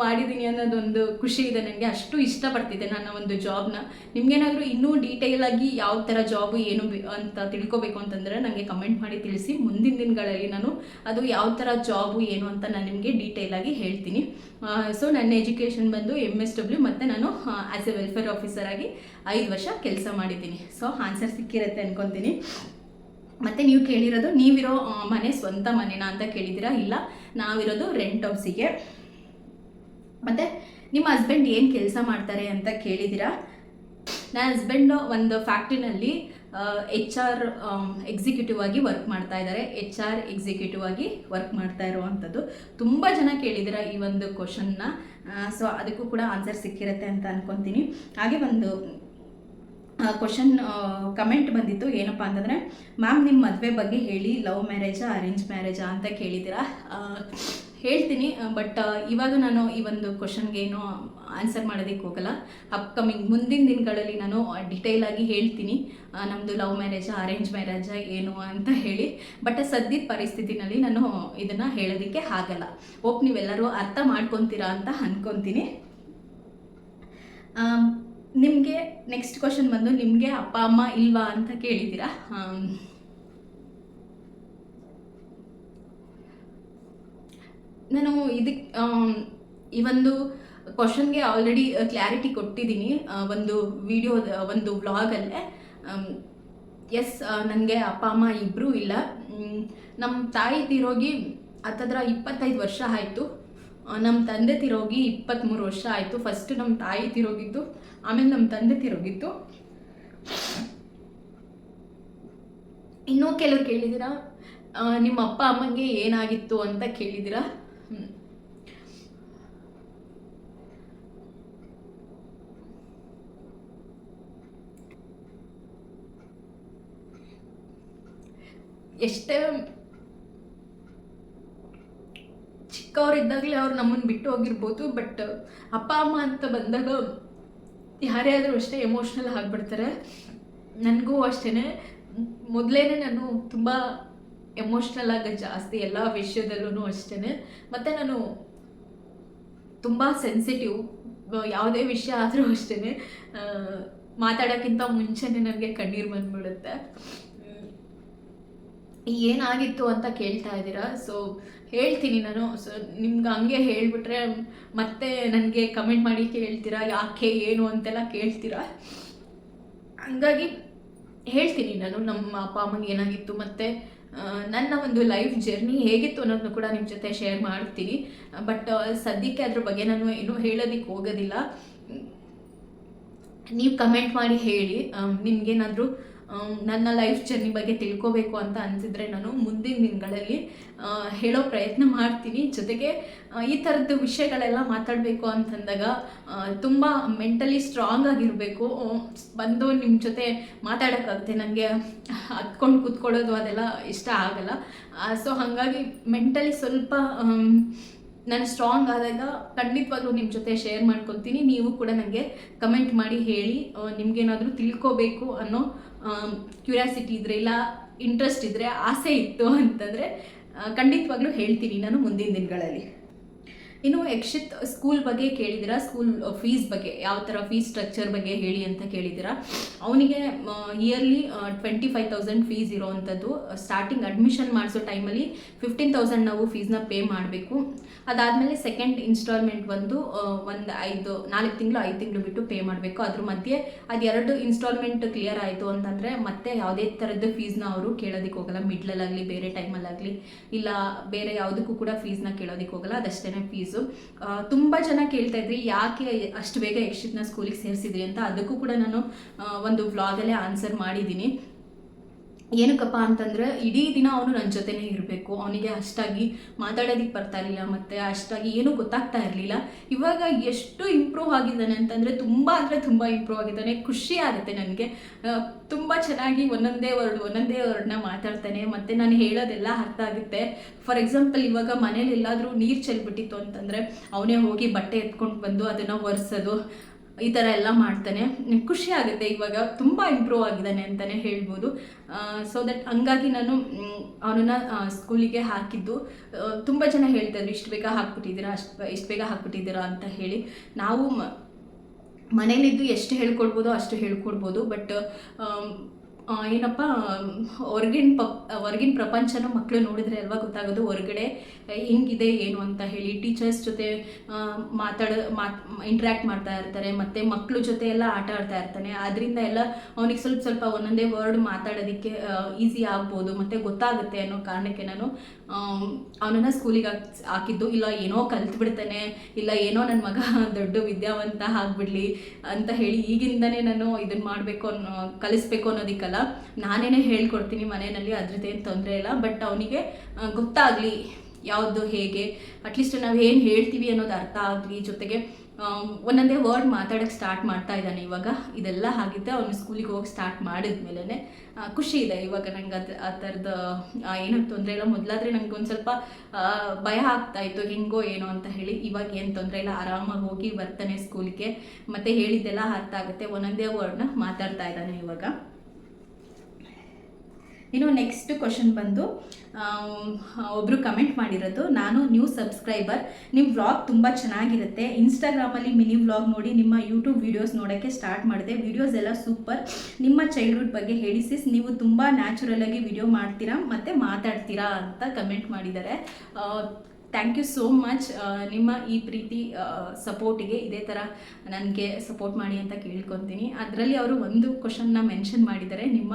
ಮಾಡಿದ್ದೀನಿ ಅನ್ನೋದೊಂದು ಖುಷಿ ಇದೆ. ನನಗೆ ಅಷ್ಟು ಇಷ್ಟಪಡ್ತಿದ್ದೆ ನನ್ನ ಒಂದು ಜಾಬ್ನ ನಿಮ್ಗೇನಾದರೂ ಇನ್ನೂ ಡೀಟೇಲ್ ಆಗಿ ಯಾವ ಥರ ಜಾಬು ಏನು ಅಂತ ತಿಳ್ಕೊಬೇಕು ಅಂತಂದರೆ ನನಗೆ ಕಮೆಂಟ್ ಮಾಡಿ ತಿಳಿಸಿ. ಮುಂದಿನ ದಿನಗಳಲ್ಲಿ ನಾನು ಅದು ಯಾವ ಥರ ಜಾಬು ಏನು ಅಂತ ನಾನು ನಿಮಗೆ ಡೀಟೇಲ್ ಆಗಿ ಹೇಳ್ತೀನಿ. ಸೊ ನನ್ನ ಎಜುಕೇಷನ್ ಬಂದು ಎಂ ಎಸ್ ಡಬ್ಲ್ಯೂ ಮತ್ತು ನಾನು ಆ್ಯಸ್ ಎ ವೆಲ್ಫೇರ್ ಆಫೀಸರ್ ಆಗಿ ಐದು ವರ್ಷ ಕೆಲಸ ಮಾಡಿದ್ದೀನಿ. ಸೊ ಆನ್ಸರ್ ಸಿಕ್ಕಿರುತ್ತೆ ಅನ್ಕೊತೀನಿ. ಮತ್ತು ನೀವು ಕೇಳಿರೋದು ನೀವಿರೋ ಮನೆ ಸ್ವಂತ ಮನೆನಾ ಅಂತ ಕೇಳಿದ್ದೀರಾ? ಇಲ್ಲ, ನಾವಿರೋದು ರೆಂಟ್ ಹೌಸಿಗೆ ಮತ್ತು ನಿಮ್ಮ ಹಸ್ಬೆಂಡ್ ಏನು ಕೆಲಸ ಮಾಡ್ತಾರೆ ಅಂತ ಕೇಳಿದ್ದೀರಾ ನನ್ನ ಹಸ್ಬೆಂಡ್ ಒಂದು ಫ್ಯಾಕ್ಟ್ರಿನಲ್ಲಿ ಎಚ್ ಆರ್ ಎಕ್ಸಿಕ್ಯೂಟಿವ್ ಆಗಿ ವರ್ಕ್ ಮಾಡ್ತಾ ಇದ್ದಾರೆ. ಎಚ್ ಆರ್ ಎಕ್ಸಿಕ್ಯೂಟಿವ್ ಆಗಿ ವರ್ಕ್ ಮಾಡ್ತಾ ಇರುವಂಥದ್ದು. ತುಂಬ ಜನ ಕೇಳಿದಿರ ಈ ಒಂದು ಕ್ವಶನ್ನ ಸೊ ಅದಕ್ಕೂ ಕೂಡ ಆನ್ಸರ್ ಸಿಕ್ಕಿರುತ್ತೆ ಅಂತ ಅನ್ಕೊತೀನಿ. ಹಾಗೆ ಒಂದು ಕ್ವಶನ್ ಕಮೆಂಟ್ ಬಂದಿತ್ತು. ಏನಪ್ಪ ಅಂತಂದರೆ, ಮ್ಯಾಮ್ ನಿಮ್ಮ ಮದುವೆ ಬಗ್ಗೆ ಹೇಳಿ, ಲವ್ ಮ್ಯಾರೇಜಾ ಅರೇಂಜ್ ಮ್ಯಾರೇಜಾ? ಅಂತ ಕೇಳಿದ್ದೀರಾ ಹೇಳ್ತೀನಿ ಬಟ್ ಇವಾಗ ನಾನು ಈ ಒಂದು ಕ್ವಶನ್ಗೆ ಏನು ಆನ್ಸರ್ ಮಾಡೋದಕ್ಕೆ ಹೋಗಲ್ಲ. ಅಪ್ಕಮಿಂಗ್ ಮುಂದಿನ ದಿನಗಳಲ್ಲಿ ನಾನು ಡಿಟೇಲ್ ಆಗಿ ಹೇಳ್ತೀನಿ. ನಮ್ಮದು ಲವ್ ಮ್ಯಾರೇಜಾ ಅರೇಂಜ್ ಮ್ಯಾರೇಜಾ ಏನು ಅಂತ ಹೇಳಿ. ಬಟ್ ಸದ್ಯದ ಪರಿಸ್ಥಿತಿನಲ್ಲಿ ನಾನು ಇದನ್ನು ಹೇಳೋದಕ್ಕೆ ಆಗಲ್ಲ. ಹೋಪ್ ನೀವೆಲ್ಲರೂ ಅರ್ಥ ಮಾಡ್ಕೊತೀರಾ ಅಂತ ಅಂದ್ಕೊತೀನಿ ನಿಮಗೆ ನೆಕ್ಸ್ಟ್ ಕ್ವಶನ್ ಬಂದು ನಿಮಗೆ ಅಪ್ಪ, ಅಮ್ಮ ಇಲ್ವಾ ಅಂತ ಕೇಳಿದ್ದೀರಾ? ನಾನು ಇದಕ್ಕೆ ಈ ಒಂದು ಕ್ವಶನ್ಗೆ ಆಲ್ರೆಡಿ ಕ್ಲಾರಿಟಿ ಕೊಟ್ಟಿದ್ದೀನಿ. ಒಂದು ವಿಡಿಯೋ ಒಂದು ವ್ಲಾಗಲ್ಲೇ ಎಸ್ ನನಗೆ ಅಪ್ಪ, ಅಮ್ಮ ಇಬ್ಬರೂ ಇಲ್ಲ. ನಮ್ಮ ತಾಯಿ ತಿರೋಗಿ ಹತ್ತತ್ರ ಇಪ್ಪತ್ತೈದು ವರ್ಷ ಆಯಿತು. ನಮ್ಮ ತಂದೆ ತಿರೋಗಿ ಇಪ್ಪತ್ತ್ಮೂರು ವರ್ಷ ಆಯಿತು. ಫಸ್ಟ್ ನಮ್ಮ ತಾಯಿ ತಿರೋಗಿದ್ದು, ಆಮೇಲೆ ನಮ್ಮ ತಂದೆ ತಿರೋಗಿದ್ದು. ಇನ್ನೂ ಕೆಲವ್ರು ಕೇಳಿದ್ದೀರಾ? ನಿಮ್ಮ ಅಪ್ಪ, ಅಮ್ಮಂಗೆ ಏನಾಗಿತ್ತು ಅಂತ ಕೇಳಿದ್ದೀರಾ. ಎಷ್ಟೇ ಚಿಕ್ಕವರಿದ್ದಾಗಲೇ ಅವ್ರು ನಮ್ಮನ್ನು ಬಿಟ್ಟು ಹೋಗಿರ್ಬೋದು ಬಟ್ ಅಪ್ಪ, ಅಮ್ಮ ಅಂತ ಬಂದಾಗ ಯಾರೇ ಆದರೂ ಅಷ್ಟೇ ಎಮೋಷ್ನಲ್ ಆಗಿಬಿಡ್ತಾರೆ ನನಗೂ ಅಷ್ಟೇ ಮೊದಲೇ ನಾನು ತುಂಬ ಎಮೋಷ್ನಲ್ ಆಗ ಜಾಸ್ತಿ ಎಲ್ಲ ವಿಷಯದಲ್ಲೂ ಅಷ್ಟೇ ಮತ್ತು ನಾನು ತುಂಬ ಸೆನ್ಸಿಟಿವ್ ಯಾವುದೇ ವಿಷಯ ಆದರೂ ಅಷ್ಟೇ ಮಾತಾಡೋಕ್ಕಿಂತ ಮುಂಚೆನೇ ನನಗೆ ಕಣ್ಣೀರು ಬಂದ್ಬಿಡುತ್ತೆ. ಏನಾಗಿತ್ತು ಅಂತ ಕೇಳ್ತಾ ಇದ್ದೀರಾ? ಸೊ ಹೇಳ್ತೀನಿ ನಾನು. ಸೊ ನಿಮ್ಗೆ ಹಂಗೆ ಹೇಳಿಬಿಟ್ರೆ ಮತ್ತೆ ನನಗೆ ಕಮೆಂಟ್ ಮಾಡಿ ಕೇಳ್ತೀರಾ? ಯಾಕೆ, ಏನು ಅಂತೆಲ್ಲ ಕೇಳ್ತೀರಾ? ಹಂಗಾಗಿ ಹೇಳ್ತೀನಿ ನಾನು. ನಮ್ಮ ಅಪ್ಪ ಅಮ್ಮಂಗೆ ಏನಾಗಿತ್ತು ಮತ್ತು ನನ್ನ ಒಂದು ಲೈಫ್ ಜರ್ನಿ ಹೇಗಿತ್ತು ಅನ್ನೋದನ್ನು ಕೂಡ ನಿಮ್ಮ ಜೊತೆ ಶೇರ್ ಮಾಡ್ತೀನಿ. ಬಟ್ ಸದ್ಯಕ್ಕೆ ಅದ್ರ ಬಗ್ಗೆ ನಾನು ಏನೂ ಹೇಳೋದಿಕ್ಕೆ ಹೋಗೋದಿಲ್ಲ. ನೀವು ಕಮೆಂಟ್ ಮಾಡಿ ಹೇಳಿ. ನಿಮ್ಗೇನಾದರೂ ನನ್ನ ಲೈಫ್ ಜರ್ನಿ ಬಗ್ಗೆ ತಿಳ್ಕೋಬೇಕು ಅಂತ ಅನಿಸಿದ್ರೆ ನಾನು ಮುಂದಿನ ದಿನಗಳಲ್ಲಿ ಹೇಳೋ ಪ್ರಯತ್ನ ಮಾಡ್ತೀನಿ. ಜೊತೆಗೆ ಈ ಥರದ್ದು ವಿಷಯಗಳೆಲ್ಲ ಮಾತಾಡಬೇಕು ಅಂತಂದಾಗ ತುಂಬ ಮೆಂಟಲಿ ಸ್ಟ್ರಾಂಗ್ ಆಗಿರಬೇಕು. ಬಂದು ನಿಮ್ಮ ಜೊತೆ ಮಾತಾಡೋಕ್ಕಾಗುತ್ತೆ ನನಗೆ ಹತ್ಕೊಂಡು ಕೂತ್ಕೊಳ್ಳೋದು ಅದೆಲ್ಲ ಇಷ್ಟ ಆಗಲ್ಲ. ಸೊ ಹಾಗಾಗಿ ಮೆಂಟಲಿ ಸ್ವಲ್ಪ ನಾನು ಸ್ಟ್ರಾಂಗ್ ಆದಾಗ ಖಂಡಿತವಾಗ್ಲೂ ನಿಮ್ಮ ಜೊತೆ ಶೇರ್ ಮಾಡ್ಕೊತೀನಿ. ನೀವು ಕೂಡ ನನಗೆ ಕಮೆಂಟ್ ಮಾಡಿ ಹೇಳಿ. ನಿಮಗೇನಾದರೂ ತಿಳ್ಕೋಬೇಕು ಅನ್ನೋ ಕ್ಯೂರಿಯಾಸಿಟಿ ಇದ್ದರೆ ಇಲ್ಲ ಇಂಟ್ರೆಸ್ಟ್ ಇದ್ದರೆ ಆಸೆ ಇತ್ತು ಅಂತಂದರೆ ಖಂಡಿತವಾಗ್ಲೂ ಹೇಳ್ತೀನಿ ನಾನು ಮುಂದಿನ ದಿನಗಳಲ್ಲಿ. ಇನ್ನು ಯಕ್ಷಿತ್ ಸ್ಕೂಲ್ ಬಗ್ಗೆ ಕೇಳಿದ್ದೀರಾ? ಸ್ಕೂಲ್ ಫೀಸ್ ಬಗ್ಗೆ, ಯಾವ ಥರ ಫೀಸ್ ಸ್ಟ್ರಕ್ಚರ್ ಬಗ್ಗೆ ಹೇಳಿ ಅಂತ ಕೇಳಿದ್ದೀರಾ? ಅವನಿಗೆ yearly twenty five thousand fees ಇರೋವಂಥದ್ದು. Starting admission ಮಾಡಿಸೋ ಟೈಮಲ್ಲಿ ಫಿಫ್ಟೀನ್ ತೌಸಂಡ್ ನಾವು ಫೀಸ್ನ ಪೇ ಮಾಡಬೇಕು. ಅದಾದಮೇಲೆ ಸೆಕೆಂಡ್ ಇನ್ಸ್ಟಾಲ್ಮೆಂಟ್ ಬಂದು ಒಂದು ಐದು, ನಾಲ್ಕು ತಿಂಗಳು, ಐದು ತಿಂಗಳು ಬಿಟ್ಟು ಪೇ ಮಾಡಬೇಕು. ಅದ್ರ ಮಧ್ಯೆ ಅದು ಎರಡು ಇನ್ಸ್ಟಾಲ್ಮೆಂಟ್ ಕ್ಲಿಯರ್ ಆಯಿತು ಅಂತಂದರೆ ಮತ್ತೆ ಯಾವುದೇ ಥರದ್ದು ಫೀಸ್ನ ಅವರು ಕೇಳೋದಕ್ಕೆ ಹೋಗಲ್ಲ. ಮಿಡ್ಲಲ್ಲಾಗಲಿ ಬೇರೆ ಟೈಮಲ್ಲಾಗಲಿ ಇಲ್ಲ ಬೇರೆ ಯಾವುದಕ್ಕೂ ಕೂಡ ಫೀಸ್ನ ಕೇಳೋದಕ್ಕೆ ಹೋಗಲ್ಲ. ಅದಷ್ಟೇ ಫೀಸು ತುಂಬ ಜನ ಕೇಳ್ತಾ ಇದ್ರಿ, ಯಾಕೆ ಅಷ್ಟು ಬೇಗ ಯಕ್ಷಿತ್ನ ಸ್ಕೂಲಿಗೆ ಸೇರಿಸಿದ್ರಿ ಅಂತ. ಅದಕ್ಕೂ ಕೂಡ ನಾನು ಒಂದು ವ್ಲಾಗಲ್ಲೇ ಆನ್ಸರ್ ಮಾಡಿದ್ದೀನಿ. ಏನಕ್ಕಪ್ಪ ಅಂತಂದರೆ ಇಡೀ ದಿನ ಅವನು ನನ್ನ ಜೊತೆನೇ ಇರಬೇಕು. ಅವನಿಗೆ ಅಷ್ಟಾಗಿ ಮಾತಾಡೋದಕ್ಕೆ ಬರ್ತಾ ಇರಲಿಲ್ಲ ಮತ್ತು ಅಷ್ಟಾಗಿ ಏನೂ ಗೊತ್ತಾಗ್ತಾ ಇರಲಿಲ್ಲ. ಇವಾಗ ಎಷ್ಟು ಇಂಪ್ರೂವ್ ಆಗಿದ್ದಾನೆ ಅಂತಂದರೆ ತುಂಬ ಅಂದರೆ ತುಂಬ ಇಂಪ್ರೂವ್ ಆಗಿದ್ದಾನೆ. ಖುಷಿ ಆಗುತ್ತೆ ನನಗೆ. ತುಂಬ ಚೆನ್ನಾಗಿ ಒಂದೊಂದೇ ವರ್ಡ್, ಒಂದೊಂದೇ ವರ್ಡ್ನ ಮಾತಾಡ್ತಾನೆ. ಮತ್ತು ನಾನು ಹೇಳೋದೆಲ್ಲ ಅರ್ಥ ಆಗುತ್ತೆ. ಫಾರ್ ಎಕ್ಸಾಂಪಲ್ ಇವಾಗ ಮನೇಲಿ ಎಲ್ಲಾದರೂ ನೀರು ಚೆಲ್ಬಿಟ್ಟಿತ್ತು ಅಂತಂದರೆ ಅವನೇ ಹೋಗಿ ಬಟ್ಟೆ ಎತ್ಕೊಂಡು ಬಂದು ಅದನ್ನು ಒರೆಸೋದು. ಈ ಥರ ಎಲ್ಲ ಮಾಡ್ತಾನೆ. ಖುಷಿ ಆಗುತ್ತೆ ಇವಾಗ. ತುಂಬ ಇಂಪ್ರೂವ್ ಆಗಿದ್ದಾನೆ ಅಂತಲೇ ಹೇಳ್ಬೋದು. ಸೊ ದಟ್ ಹಂಗಾಗಿ ನಾನು ಅವನನ್ನು ಸ್ಕೂಲಿಗೆ ಹಾಕಿದ್ದು. ತುಂಬ ಜನ ಹೇಳ್ತಾರೆ ಇಷ್ಟು ಬೇಗ ಹಾಕ್ಬಿಟ್ಟಿದ್ದೀರಾ, ಅಷ್ಟು ಇಷ್ಟು ಬೇಗ ಹಾಕ್ಬಿಟ್ಟಿದ್ದೀರಾ ಅಂತ ಹೇಳಿ. ನಾವು ಮನೇಲಿದ್ದು ಎಷ್ಟು ಹೇಳ್ಕೊಡ್ಬೋದೋ ಅಷ್ಟು ಹೇಳ್ಕೊಡ್ಬೋದು. ಬಟ್ ಏನಪ್ಪ, ಹೊರಗಿನ ಪ ಹೊರಗಿನ ಪ್ರಪಂಚನ ಮಕ್ಕಳು ನೋಡಿದ್ರೆ ಅಲ್ವಾ ಗೊತ್ತಾಗೋದು? ಹೊರಗಡೆ ಹೆಂಗಿದೆ, ಏನು ಅಂತ ಹೇಳಿ ಟೀಚರ್ಸ್ ಜೊತೆ ಮಾತಾಡ, ಮಾತ್ ಇಂಟ್ರ್ಯಾಕ್ಟ್ ಮಾಡ್ತಾ ಇರ್ತಾರೆ. ಮತ್ತು ಮಕ್ಕಳು ಜೊತೆ ಎಲ್ಲ ಆಟ ಆಡ್ತಾ ಇರ್ತಾನೆ. ಅದರಿಂದ ಎಲ್ಲ ಅವನಿಗೆ ಸ್ವಲ್ಪ ಸ್ವಲ್ಪ ಒಂದೊಂದೇ ವರ್ಡ್ ಮಾತಾಡೋದಕ್ಕೆ ಈಸಿ ಆಗ್ಬೋದು. ಮತ್ತು ಗೊತ್ತಾಗುತ್ತೆ ಅನ್ನೋ ಕಾರಣಕ್ಕೆ ನಾನು ಅವನನ್ನು ಸ್ಕೂಲಿಗೆ ಹಾಕ್, ಹಾಕಿದ್ದು. ಇಲ್ಲ, ಏನೋ ಕಲ್ತು ಬಿಡ್ತಾನೆ. ಇಲ್ಲ, ಏನೋ ನನ್ನ ಮಗ ದೊಡ್ಡ ವಿದ್ಯಾವಂತ ಆಗ್ಬಿಡ್ಲಿ ಅಂತ ಹೇಳಿ ಈಗಿಂದನೇ ನಾನು ಇದನ್ನು ಮಾಡಬೇಕು ಅನ್ನೋ, ಕಲಿಸ್ಬೇಕು ಅನ್ನೋದಕ್ಕಲ್ಲ. ನಾನೇನೇ ಹೇಳ್ಕೊಡ್ತೀನಿ ಮನೆಯಲ್ಲಿ ಏನು ತೊಂದರೆ ಇಲ್ಲ. ಬಟ್ ಅವನಿಗೆ ಗೊತ್ತಾಗಲಿ ಯಾವುದು ಹೇಗೆ. ಅಟ್ಲೀಸ್ಟ್ ನಾವು ಏನು ಹೇಳ್ತೀವಿ ಅನ್ನೋದು ಅರ್ಥ ಆಗಲಿ. ಜೊತೆಗೆ ಒಂದೊಂದೇ ವರ್ಡ್ ಮಾತಾಡೋಕ್ಕೆ ಸ್ಟಾರ್ಟ್ ಮಾಡ್ತಾ ಇದ್ದಾನೆ ಇವಾಗ. ಇದೆಲ್ಲ ಆಗಿದ್ದೆ ಅವನು ಸ್ಕೂಲಿಗೆ ಹೋಗಿ ಸ್ಟಾರ್ಟ್ ಮಾಡಿದ್ಮೇಲೆ ಖುಷಿ ಇದೆ. ಇವಾಗ ನಂಗೆ ಅದು, ಆ ಥರದ ಏನೂ ತೊಂದರೆ ಇಲ್ಲ. ಮೊದಲಾದ್ರೆ ನನಗೆ ಒಂದು ಸ್ವಲ್ಪ ಭಯ ಆಗ್ತಾ ಇತ್ತು. ಹೆಂಗೋ ಏನೋ ಅಂತ ಹೇಳಿ. ಇವಾಗ ಏನು ತೊಂದರೆ ಇಲ್ಲ. ಆರಾಮಾಗಿ ಹೋಗಿ ಬರ್ತಾನೆ ಸ್ಕೂಲಿಗೆ ಮತ್ತು ಹೇಳಿದ್ದೆಲ್ಲ ಅರ್ಥ ಆಗುತ್ತೆ. ಒಂದೊಂದೇ ವರ್ಡ್ನ ಮಾತಾಡ್ತಾ ಇದ್ದಾನೆ ಇವಾಗ. ಇನ್ನು ನೆಕ್ಸ್ಟ್ ಕ್ವಶನ್ ಬಂದು ಒಬ್ಬರು ಕಮೆಂಟ್ ಮಾಡಿರೋದು, ನಾನು ನ್ಯೂ ಸಬ್ಸ್ಕ್ರೈಬರ್ ನಿಮ್ಮ ವ್ಲಾಗ್ ತುಂಬ ಚೆನ್ನಾಗಿರುತ್ತೆ. ಇನ್ಸ್ಟಾಗ್ರಾಮಲ್ಲಿ ಮಿನಿ ವ್ಲಾಗ್ ನೋಡಿ ನಿಮ್ಮ ಯೂಟ್ಯೂಬ್ ವೀಡಿಯೋಸ್ ನೋಡೋಕ್ಕೆ ಸ್ಟಾರ್ಟ್ ಮಾಡಿದೆ. ವೀಡಿಯೋಸ್ ಎಲ್ಲ ಸೂಪರ್ ನಿಮ್ಮ ಚೈಲ್ಡ್ಹುಡ್ ಬಗ್ಗೆ ಹೇಳಿ ಸಿಸ್ ನೀವು ತುಂಬ ನ್ಯಾಚುರಲ್ ಆಗಿ ವಿಡಿಯೋ ಮಾಡ್ತೀರಾ, ಮತ್ತು ಮಾತಾಡ್ತೀರಾ ಅಂತ ಕಮೆಂಟ್ ಮಾಡಿದ್ದಾರೆ. ಥ್ಯಾಂಕ್ ಯು ಸೋ ಮಚ್ ನಿಮ್ಮ ಈ ಪ್ರೀತಿ ಸಪೋರ್ಟಿಗೆ ಇದೇ ಥರ ನನಗೆ ಸಪೋರ್ಟ್ ಮಾಡಿ ಅಂತ ಕೇಳ್ಕೊತೀನಿ. ಅದರಲ್ಲಿ ಅವರು ಒಂದು ಕ್ವಶನ್ನ ಮೆನ್ಷನ್ ಮಾಡಿದ್ದಾರೆ. ನಿಮ್ಮ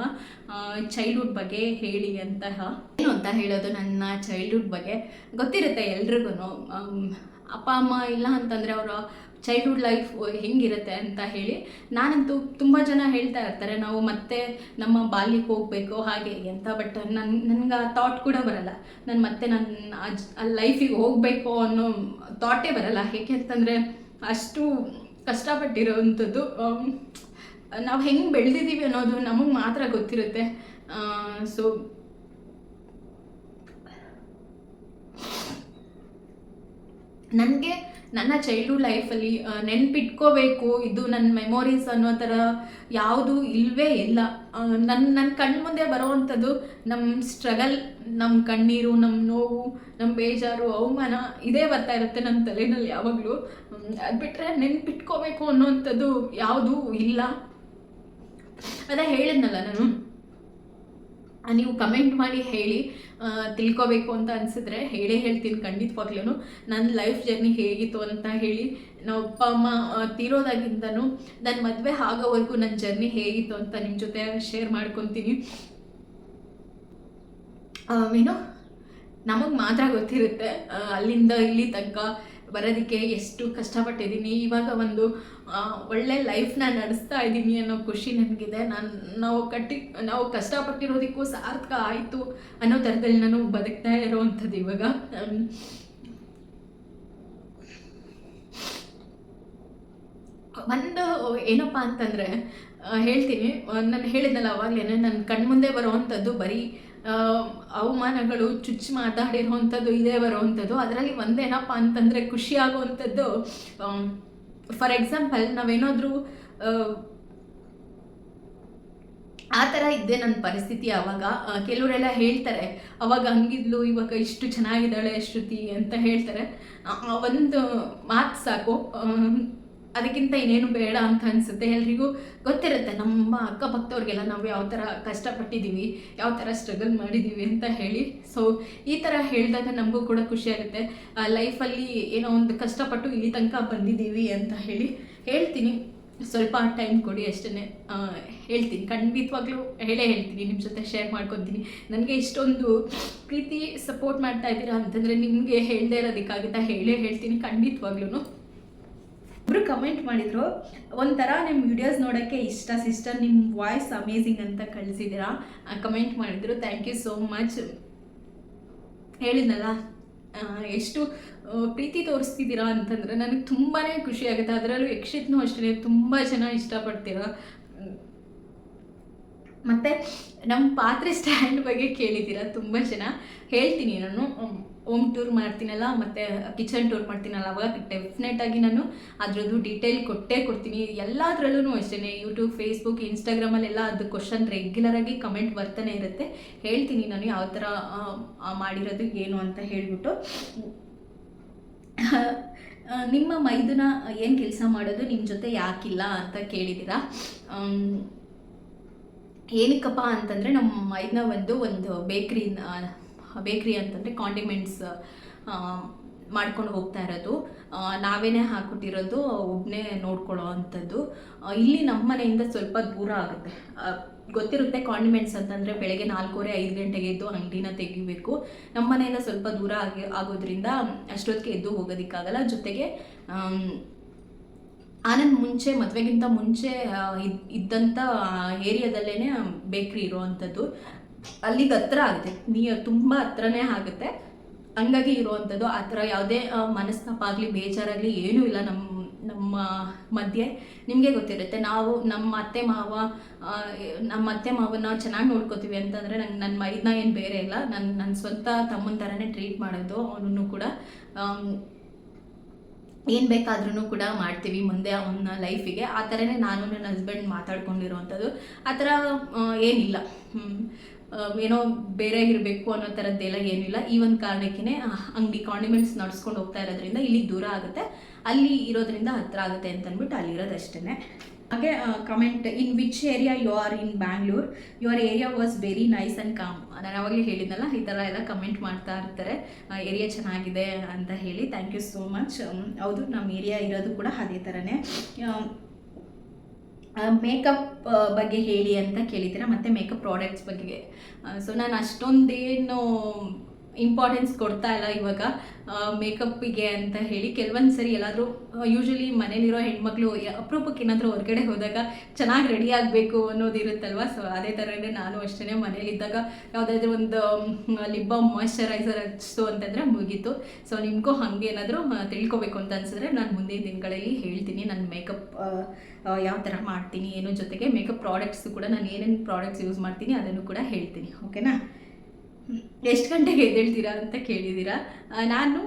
ಚೈಲ್ಡ್ಹುಡ್ ಬಗ್ಗೆ ಹೇಳಿ ಅಂತಹ ಏನು ಅಂತ ಹೇಳೋದು ನನ್ನ ಚೈಲ್ಡ್ಹುಡ್ ಬಗ್ಗೆ ಗೊತ್ತಿರುತ್ತೆ ಎಲ್ರಿಗೂ ಅಪ್ಪ, ಅಮ್ಮ ಇಲ್ಲ ಅಂತಂದರೆ ಅವರ ಚೈಲ್ಡ್ಹುಡ್ ಲೈಫ್ ಹೆಂಗಿರುತ್ತೆ ಅಂತ ಹೇಳಿ ನಾನಂತೂ ತುಂಬ ಜನ ಹೇಳ್ತಾ ಇರ್ತಾರೆ, ನಾವು ಮತ್ತೆ ನಮ್ಮ ಬಾಲ್ಯಕ್ಕೆ ಹೋಗಬೇಕು ಹಾಗೆ ಅಂತ ಬಟ್ ನನ್ನ ನನಗೆ ಆ ಥಾಟ್ ಕೂಡ ಬರಲ್ಲ. ನಾನು ಮತ್ತೆ ನನ್ನ ಆ ಲೈಫಿಗೆ ಹೋಗಬೇಕು ಅನ್ನೋ ಥಾಟೇ ಬರಲ್ಲ. ಏಕೆ ಅಂತಂದರೆ ಅಷ್ಟು ಕಷ್ಟಪಟ್ಟಿರೋವಂಥದ್ದು ನಾವು ಹೆಂಗೆ ಬೆಳೆದಿದ್ದೀವಿ ಅನ್ನೋದು ನಮಗೆ ಮಾತ್ರ ಗೊತ್ತಿರುತ್ತೆ. ಸೊ ನನಗೆ ನನ್ನ ಚೈಲ್ಡ್ಹುಡ್ ಲೈಫಲ್ಲಿ ನೆನ್ಪಿಟ್ಕೋಬೇಕು, ಇದು ನನ್ನ ಮೆಮೊರೀಸ್ ಅನ್ನೋ ಥರ ಯಾವುದು ಇಲ್ಲವೇ ಇಲ್ಲ. ನನ್ನ ನನ್ನ ಕಣ್ಣು ಮುಂದೆ ಬರೋವಂಥದ್ದು ನಮ್ಮ ಸ್ಟ್ರಗಲ್ ನಮ್ಮ ಕಣ್ಣೀರು ನಮ್ಮ ನೋವು ನಮ್ಮ ಬೇಜಾರು, ಅವಮಾನ ಇದೇ ಬರ್ತಾ ಇರುತ್ತೆ ನನ್ನ ತಲೆಯಲ್ಲಿ ಯಾವಾಗಲೂ. ಅದು ಬಿಟ್ಟರೆ ನೆನ್ಪಿಟ್ಕೋಬೇಕು ಅನ್ನೋವಂಥದ್ದು ಯಾವುದೂ ಇಲ್ಲ. ಅದೇ ಹೇಳಿದ್ನಲ್ಲ ನಾನು. ನೀವು ಕಮೆಂಟ್ ಮಾಡಿ ಹೇಳಿ ತಿಳ್ಕೋಬೇಕು ಅಂತ ಅನಿಸಿದ್ರೆ ಹೇಳೇ ಹೇಳ್ತೀನಿ ಖಂಡಿತವಾಗ್ಲೂ ನನ್ನ ಲೈಫ್ ಜರ್ನಿ ಹೇಗಿತ್ತು ಅಂತ ಹೇಳಿ ನಮ್ಮ ಅಪ್ಪ ಅಮ್ಮ ತೀರೋದಾಗಿಂದನೂ ನನ್ನ ಮದುವೆ ಆಗೋವರೆಗೂ ನನ್ನ ಜರ್ನಿ ಹೇಗಿತ್ತು ಅಂತ ನಿಮ್ಮ ಜೊತೆ ಶೇರ್ ಮಾಡ್ಕೊತೀನಿ. ಏನು ನಮಗೆ ಮಾತ್ರ ಗೊತ್ತಿರುತ್ತೆ ಅಲ್ಲಿಂದ ಇಲ್ಲಿ ತನಕ ಬರೋದಕ್ಕೆ ಎಷ್ಟು ಕಷ್ಟಪಟ್ಟಿದ್ದೀನಿ. ಇವಾಗ ಒಂದು ಒಳ್ಳೆ ಲೈಫ್ನ ನಡೆಸ್ತಾ ಇದ್ದೀನಿ ಅನ್ನೋ ಖುಷಿ ನನಗಿದೆ. ನಾನು, ನಾವು ಕಟ್ಟಿ, ನಾವು ಕಷ್ಟಪಟ್ಟಿರೋದಕ್ಕೂ ಸಾರ್ಥಕ ಆಯಿತು ಅನ್ನೋ ಥರದಲ್ಲಿ ನಾನು ಬದುಕ್ತಾ ಇರೋವಂಥದ್ದು ಇವಾಗ. ಒಂದು ಏನಪ್ಪ ಅಂತಂದರೆ ಹೇಳ್ತೀನಿ. ನಾನು ಹೇಳಿದ್ನಲ್ಲ ಅವಾಗಲೇ ನನ್ನ ಕಣ್ಮುಂದೆ ಬರುವಂಥದ್ದು ಬರೀ ಅವಮಾನಗಳು ಚುಚ್ಚಿ ಮಾತಾಡಿರುವಂಥದ್ದು, ಇದೇ ಬರುವಂಥದ್ದು. ಅದರಲ್ಲಿ ಒಂದೇನಪ್ಪ ಅಂತಂದರೆ ಖುಷಿ ಆಗುವಂಥದ್ದು ಫಾರ್ ಎಕ್ಸಾಂಪಲ್ ನಾವೇನಾದರೂ, ಆ ಥರ ಇದ್ದೆ ನನ್ನ ಪರಿಸ್ಥಿತಿ ಆವಾಗ ಕೆಲವರೆಲ್ಲ ಹೇಳ್ತಾರೆ, ಅವಾಗ ಹಂಗಿದ್ಲು, ಇವಾಗ ಇಷ್ಟು ಚೆನ್ನಾಗಿದ್ದಾಳೆ ಶ್ರುತಿ ಅಂತ ಹೇಳ್ತಾರೆ. ಒಂದು ಮಾತು ಸಾಕು. ಅದಕ್ಕಿಂತ ಇನ್ನೇನು ಬೇಡ ಅಂತ ಅನ್ಸುತ್ತೆ ಎಲ್ರಿಗೂ ಗೊತ್ತಿರುತ್ತೆ. ನಮ್ಮ ಅಕ್ಕಪಕ್ಕದವ್ರಿಗೆಲ್ಲ ನಾವು ಯಾವ ಥರ ಕಷ್ಟಪಟ್ಟಿದ್ದೀವಿ, ಯಾವ ಥರ ಸ್ಟ್ರಗಲ್ ಮಾಡಿದ್ದೀವಿ ಅಂತ ಹೇಳಿ. ಸೊ ಈ ಥರ ಹೇಳಿದಾಗ ನಮಗೂ ಕೂಡ ಖುಷಿ ಆಗುತ್ತೆ. ಲೈಫಲ್ಲಿ ಏನೋ ಒಂದು ಕಷ್ಟಪಟ್ಟು ಇಲ್ಲಿ ತನಕ ಬಂದಿದ್ದೀವಿ ಅಂತ ಹೇಳಿ ಹೇಳ್ತೀನಿ. ಸ್ವಲ್ಪ ಟೈಮ್ ಕೊಡಿ ಅಷ್ಟೇ ಹೇಳ್ತೀನಿ. ಖಂಡಿತವಾಗ್ಲೂ ಹೇಳೇ ಹೇಳ್ತೀನಿ. ನಿಮ್ಮ ಜೊತೆ ಶೇರ್ ಮಾಡ್ಕೊತೀನಿ. ನನಗೆ ಇಷ್ಟೊಂದು ಪ್ರೀತಿ ಸಪೋರ್ಟ್ ಮಾಡ್ತಾ ಇದ್ದೀರಾ ಅಂತಂದರೆ ನಿಮಗೆ ಹೇಳದೇ ಇರೋದಕ್ಕಾಗುತ್ತಾ ಹೇಳೇ ಹೇಳ್ತೀನಿ. ಖಂಡಿತವಾಗ್ಲೂ ಒಬ್ರು ಕಮೆಂಟ್ ಮಾಡಿದ್ರು, ಒಂಥರ ನಿಮ್ಮ ವಿಡಿಯೋಸ್ ನೋಡೋಕ್ಕೆ ಇಷ್ಟ ಸಿಸ್ಟರ್ ನಿಮ್ಮ ವಾಯ್ಸ್ ಅಮೇಝಿಂಗ್ ಅಂತ ಕಳಿಸಿದ್ದೀರಾ? ಕಮೆಂಟ್ ಮಾಡಿದ್ರು ಥ್ಯಾಂಕ್ ಯು ಸೋ ಮಚ್ ಹೇಳಿದ್ನಲ್ಲ ಎಷ್ಟು ಪ್ರೀತಿ ತೋರಿಸ್ತಿದ್ದೀರಾ? ಅಂತಂದರೆ, ನನಗೆ ತುಂಬಾ ಖುಷಿ ಆಗುತ್ತೆ. ಅದರಲ್ಲೂ ಯಕ್ಷಿತ್ನೂ ಅಷ್ಟೇ ತುಂಬ ಜನ ಇಷ್ಟಪಡ್ತೀರಾ? ಮತ್ತು ನಮ್ಮ ಪಾತ್ರೆ ಸ್ಟ್ಯಾಂಡ್ ಬಗ್ಗೆ ಕೇಳಿದ್ದೀರಾ? ತುಂಬ ಜನ ಹೇಳ್ತೀನಿ ನಾನು. ಹೋಮ್ ಟೂರ್ ಮಾಡ್ತೀನಲ್ಲ, ಮತ್ತು ಕಿಚನ್ ಟೂರ್ ಮಾಡ್ತೀನಲ್ಲ, ಅವಾಗ ಡೆಫಿನೆಟಾಗಿ ನಾನು ಅದ್ರದ್ದು ಡೀಟೇಲ್ ಕೊಟ್ಟೇ ಕೊಡ್ತೀನಿ. ಎಲ್ಲದರಲ್ಲೂ ಅಷ್ಟೇ ಯೂಟ್ಯೂಬ್ ಫೇಸ್ಬುಕ್ ಇನ್ಸ್ಟಾಗ್ರಾಮಲ್ಲೆಲ್ಲ ಅದು ಕ್ವಶನ್ ರೆಗ್ಯುಲರಾಗಿ ಕಮೆಂಟ್ ಬರ್ತಾನೆ ಇರುತ್ತೆ. ಹೇಳ್ತೀನಿ ನಾನು ಯಾವ ಥರ ಮಾಡಿರೋದು ಏನು ಅಂತ ಹೇಳಿಬಿಟ್ಟು. ನಿಮ್ಮ ಮೈದುನ ಏನು ಕೆಲಸ ಮಾಡೋದು ನಿಮ್ಮ ಜೊತೆ ಯಾಕಿಲ್ಲ ಅಂತ ಕೇಳಿದ್ದೀರಾ? ಏನಕ್ಕಪ್ಪ ಅಂತಂದರೆ ನಮ್ಮ ಮೈದನ ಒಂದು ಒಂದು ಬೇಕ್ರಿ ಬೇಕ್ರಿ ಅಂತಂದರೆ ಕಾಂಡಿಮೆಂಟ್ಸ್ ಮಾಡ್ಕೊಂಡು ಹೋಗ್ತಾ ಇರೋದು. ನಾವೇನೇ ಹಾಕ್ಕೊಟ್ಟಿರೋದು ಒಬ್ಬನೇ ನೋಡ್ಕೊಳ್ಳೋ ಅಂಥದ್ದು. ಇಲ್ಲಿ ನಮ್ಮ ಮನೆಯಿಂದ ಸ್ವಲ್ಪ ದೂರ ಆಗುತ್ತೆ. ಗೊತ್ತಿರುತ್ತೆ ಕಾಂಡಿಮೆಂಟ್ಸ್ ಅಂತಂದರೆ ಬೆಳಗ್ಗೆ ನಾಲ್ಕೂವರೆ, ಐದು ಗಂಟೆಗೆ ಎದ್ದು ಅಂಗಡಿನ ತೆಗಿಬೇಕು. ನಮ್ಮ ಮನೆಯಿಂದ ಸ್ವಲ್ಪ ದೂರ ಆಗಿ, ಆಗೋದ್ರಿಂದ ಅಷ್ಟೊತ್ತಿಗೆ ಎದ್ದು ಹೋಗೋದಕ್ಕಾಗಲ್ಲ. ಜೊತೆಗೆ ಆನಂದ್ ಮುಂಚೆ, ಮದುವೆಗಿಂತ ಮುಂಚೆ ಇದ್ದಂಥ ಏರಿಯಾದಲ್ಲೇ ಬೇಕ್ರಿ ಇರುವಂಥದ್ದು. ಅಲ್ಲಿಗೆ ಹತ್ರ ಆಗುತ್ತೆ. ನೀ ತುಂಬ ಹತ್ರನೇ ಆಗುತ್ತೆ. ಹಂಗಾಗಿ ಇರುವಂಥದ್ದು ಆ ಥರ ಯಾವುದೇ ಮನಸ್ತಾಪಾಗಲಿ, ಬೇಜಾರಾಗಲಿ ಏನೂ ಇಲ್ಲ ನಮ್ಮ ನಮ್ಮ ಮಧ್ಯೆ. ನಿಮಗೆ ಗೊತ್ತಿರುತ್ತೆ, ನಾವು ನಮ್ಮ ಅತ್ತೆ, ಮಾವ ನಮ್ಮ ಅತ್ತೆ, ಮಾವನ್ನ ಚೆನ್ನಾಗಿ ನೋಡ್ಕೋತೀವಿ ಅಂತಂದರೆ ನಂಗೆ ನನ್ನ ಮೈದನ ಏನು ಬೇರೆ ಇಲ್ಲ. ನನ್ನ ನನ್ನ ಸ್ವಂತ ತಮ್ಮನ ಥರನೇ ಟ್ರೀಟ್ ಮಾಡೋದು ಅವನನ್ನು ಕೂಡ. ಏನು ಬೇಕಾದ್ರೂ ಕೂಡ ಮಾಡ್ತೀವಿ ಮುಂದೆ ಅವನ ಲೈಫಿಗೆ. ಆ ಥರನೇ ನಾನು ನನ್ನ ಹಸ್ಬೆಂಡ್ ಮಾತಾಡ್ಕೊಂಡಿರೋವಂಥದ್ದು. ಆ ಥರ ಏನಿಲ್ಲ. ಏನೋ ಬೇರೆ ಇರಬೇಕು ಅನ್ನೋ ಥರದ್ದೆಲ್ಲ ಏನಿಲ್ಲ. ಈ ಒಂದು ಕಾರಣಕ್ಕೇ ಅಂಗಡಿ ಕಾಂಡಿಮೆಂಟ್ಸ್ ನಡ್ಸ್ಕೊಂಡು ಹೋಗ್ತಾ ಇರೋದ್ರಿಂದ ಇಲ್ಲಿ ದೂರ ಆಗುತ್ತೆ. ಅಲ್ಲಿ ಇರೋದ್ರಿಂದ ಹತ್ರ ಆಗುತ್ತೆ ಅಂತ ಅಂದ್ಬಿಟ್ಟು ಅಲ್ಲಿರೋದಷ್ಟೇ ಹಾಗೆ comment in which area you are in Bangalore your area was very nice and calm ನಾನು ಯಾವಾಗಲೂ ಹೇಳಿದ್ನಲ್ಲ, ಈ ಥರ ಎಲ್ಲ ಕಮೆಂಟ್ ಮಾಡ್ತಾ ಇರ್ತಾರೆ. ಏರಿಯಾ ಚೆನ್ನಾಗಿದೆ ಅಂತ ಹೇಳಿ. ಥ್ಯಾಂಕ್ ಯು ಸೋ ಮಚ್ ಹೌದು ನಮ್ಮ ಏರಿಯಾ ಇರೋದು ಕೂಡ ಅದೇ ಥರನೇ ಮೇಕಪ್ ಬಗ್ಗೆ ಹೇಳಿ ಅಂತ ಕೇಳಿದ್ದೀರಾ ಮತ್ತು ಮೇಕಪ್ ಪ್ರಾಡಕ್ಟ್ಸ್ ಬಗ್ಗೆ? ಸೊ ನಾನು ಅಷ್ಟೊಂದೇನು ಇಂಪಾರ್ಟೆನ್ಸ್ ಕೊಡ್ತಾ ಇಲ್ಲ ಇವಾಗ ಮೇಕಪ್ಪಿಗೆ ಅಂತ ಹೇಳಿ ಕೆಲವೊಂದು ಸರಿ ಎಲ್ಲಾದರೂ ಯೂಶ್ವಲಿ ಮನೇಲಿರೋ ಹೆಣ್ಮಕ್ಳು ಅಪ್ರೂಪಕ್ಕೆ ಏನಾದರೂ ಹೊರಗಡೆ ಹೋದಾಗ ಚೆನ್ನಾಗಿ ರೆಡಿ ಆಗಬೇಕು ಅನ್ನೋದು ಇರುತ್ತಲ್ವ ಸೊ ಅದೇ ಥರನೇ ನಾನು ಅಷ್ಟೇ ಮನೇಲಿದ್ದಾಗ ಯಾವುದಾದ್ರೂ ಒಂದು ಲಿಪ್ ಬಾಮ್ ಹಚ್ಚಿತು ಹಚ್ತು ಅಂತಂದರೆ ಮುಗೀತು. ಸೊ ನಿಮಗೂ ಹಾಗೆ ಏನಾದರೂ ತಿಳ್ಕೊಬೇಕು ಅಂತ ಅನ್ಸಿದ್ರೆ ನಾನು ಮುಂದಿನ ದಿನಗಳಲ್ಲಿ ಹೇಳ್ತೀನಿ ನನ್ನ ಮೇಕಪ್ ಯಾವ ಥರ ಮಾಡ್ತೀನಿ, ಏನೋ ಜೊತೆಗೆ ಮೇಕಪ್ ಪ್ರಾಡಕ್ಟ್ಸು ಕೂಡ ನಾನು ಏನೇನು ಪ್ರಾಡಕ್ಟ್ಸ್ ಯೂಸ್ ಮಾಡ್ತೀನಿ ಅದನ್ನು ಕೂಡ ಹೇಳ್ತೀನಿ ಓಕೆನಾ ಎಷ್ಟು ಗಂಟೆಗೆ ಎದ್ದೇಳ್ತೀರಾ ಅಂತ ಕೇಳಿದ್ದೀರಾ? ನಾನು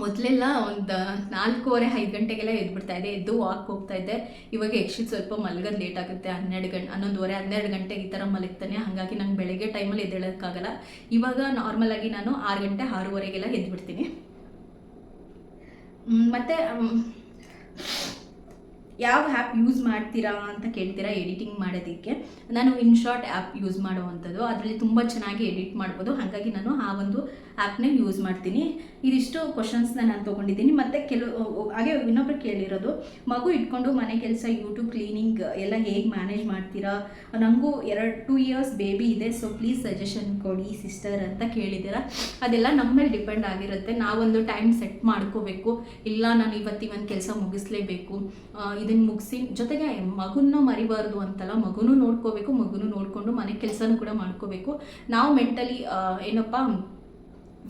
ಮೊದಲೆಲ್ಲ ಒಂದು ನಾಲ್ಕೂವರೆ, ಐದು ಗಂಟೆಗೆಲ್ಲ ಎದ್ಬಿಡ್ತಾ ಇದ್ದೆ, ಎದ್ದು ವಾಕ್ ಹೋಗ್ತಾ ಇದ್ದೆ. ಇವಾಗ ಎಕ್ಸಿಟ್ ಸ್ವಲ್ಪ ಮಲಗೋದು ಲೇಟ್ ಆಗುತ್ತೆ, ಹನ್ನೆರಡು ಗಂಟೆ ಹನ್ನೊಂದುವರೆ, ಹನ್ನೆರಡು ಗಂಟೆಗೆ ಈ ಥರ ಮಲಗ್ತಾನೆ. ಹಾಗಾಗಿ ನಂಗೆ ಬೆಳಗ್ಗೆ ಟೈಮಲ್ಲಿ ಎದ್ದೇಳೋಕ್ಕಾಗಲ್ಲ. ಇವಾಗ ನಾರ್ಮಲ್ ಆಗಿ ನಾನು ಆರು ಗಂಟೆ, ಆರೂವರೆಗೆಲ್ಲ ಎದ್ಬಿಡ್ತೀನಿ. ಮತ್ತು ಯಾವ ಆ್ಯಪ್ ಯೂಸ್ ಮಾಡ್ತೀರಾ ಅಂತ ಕೇಳ್ತೀರಾ ಎಡಿಟಿಂಗ್ ಮಾಡೋದಕ್ಕೆ. ನಾನು ಇನ್ಶಾರ್ಟ್ ಆ್ಯಪ್ ಯೂಸ್ ಮಾಡುವಂಥದ್ದು. ಅದರಲ್ಲಿ ತುಂಬ ಚೆನ್ನಾಗಿ ಎಡಿಟ್ ಮಾಡ್ಬೋದು. ಹಾಗಾಗಿ ನಾನು ಆ ಒಂದು ಆ್ಯಪ್ನೇ ಯೂಸ್ ಮಾಡ್ತೀನಿ. ಇದಿಷ್ಟು ಕ್ವಶನ್ಸ್ನ ನಾನು ತೊಗೊಂಡಿದ್ದೀನಿ. ಮತ್ತು ಕೆಲವು, ಹಾಗೆ ಇನ್ನೊಬ್ರು ಕೇಳಿರೋದು, ಮಗು ಇಟ್ಕೊಂಡು ಮನೆ ಕೆಲಸ ಯೂಟ್ಯೂಬ್ ಕ್ಲೀನಿಂಗ್ ಎಲ್ಲ ಹೇಗೆ ಮ್ಯಾನೇಜ್ ಮಾಡ್ತೀರಾ? ನನಗೂ ಎರಡು ಟೂ ಇಯರ್ಸ್ ಬೇಬಿ ಇದೆ ಸೊ ಪ್ಲೀಸ್ ಸಜೆಷನ್ ಕೊಡಿ ಸಿಸ್ಟರ್ ಅಂತ ಕೇಳಿದ್ದೀರಾ? ಅದೆಲ್ಲ ನಮ್ಮ ಮೇಲೆ ಡಿಪೆಂಡ್ ಆಗಿರುತ್ತೆ. ನಾವೊಂದು ಟೈಮ್ ಸೆಟ್ ಮಾಡ್ಕೋಬೇಕು. ಇಲ್ಲ, ನಾನು ಇವತ್ತು ಒಂದು ಕೆಲಸ ಮುಗಿಸ್ಲೇಬೇಕು. ಇದನ್ನು ಮುಗಿಸಿ, ಜೊತೆಗೆ ಮಗುನ ಮರಿಬಾರ್ದು ಅಂತಲ್ಲ, ಮಗುನೂ ನೋಡ್ಕೋಬೇಕು, ಮಗುನೂ ನೋಡಿಕೊಂಡು ಮನೆ ಕೆಲಸನೂ ಕೂಡ ಮಾಡ್ಕೋಬೇಕು. ನಾವು ಮೆಂಟಲಿ ಏನಪ್ಪ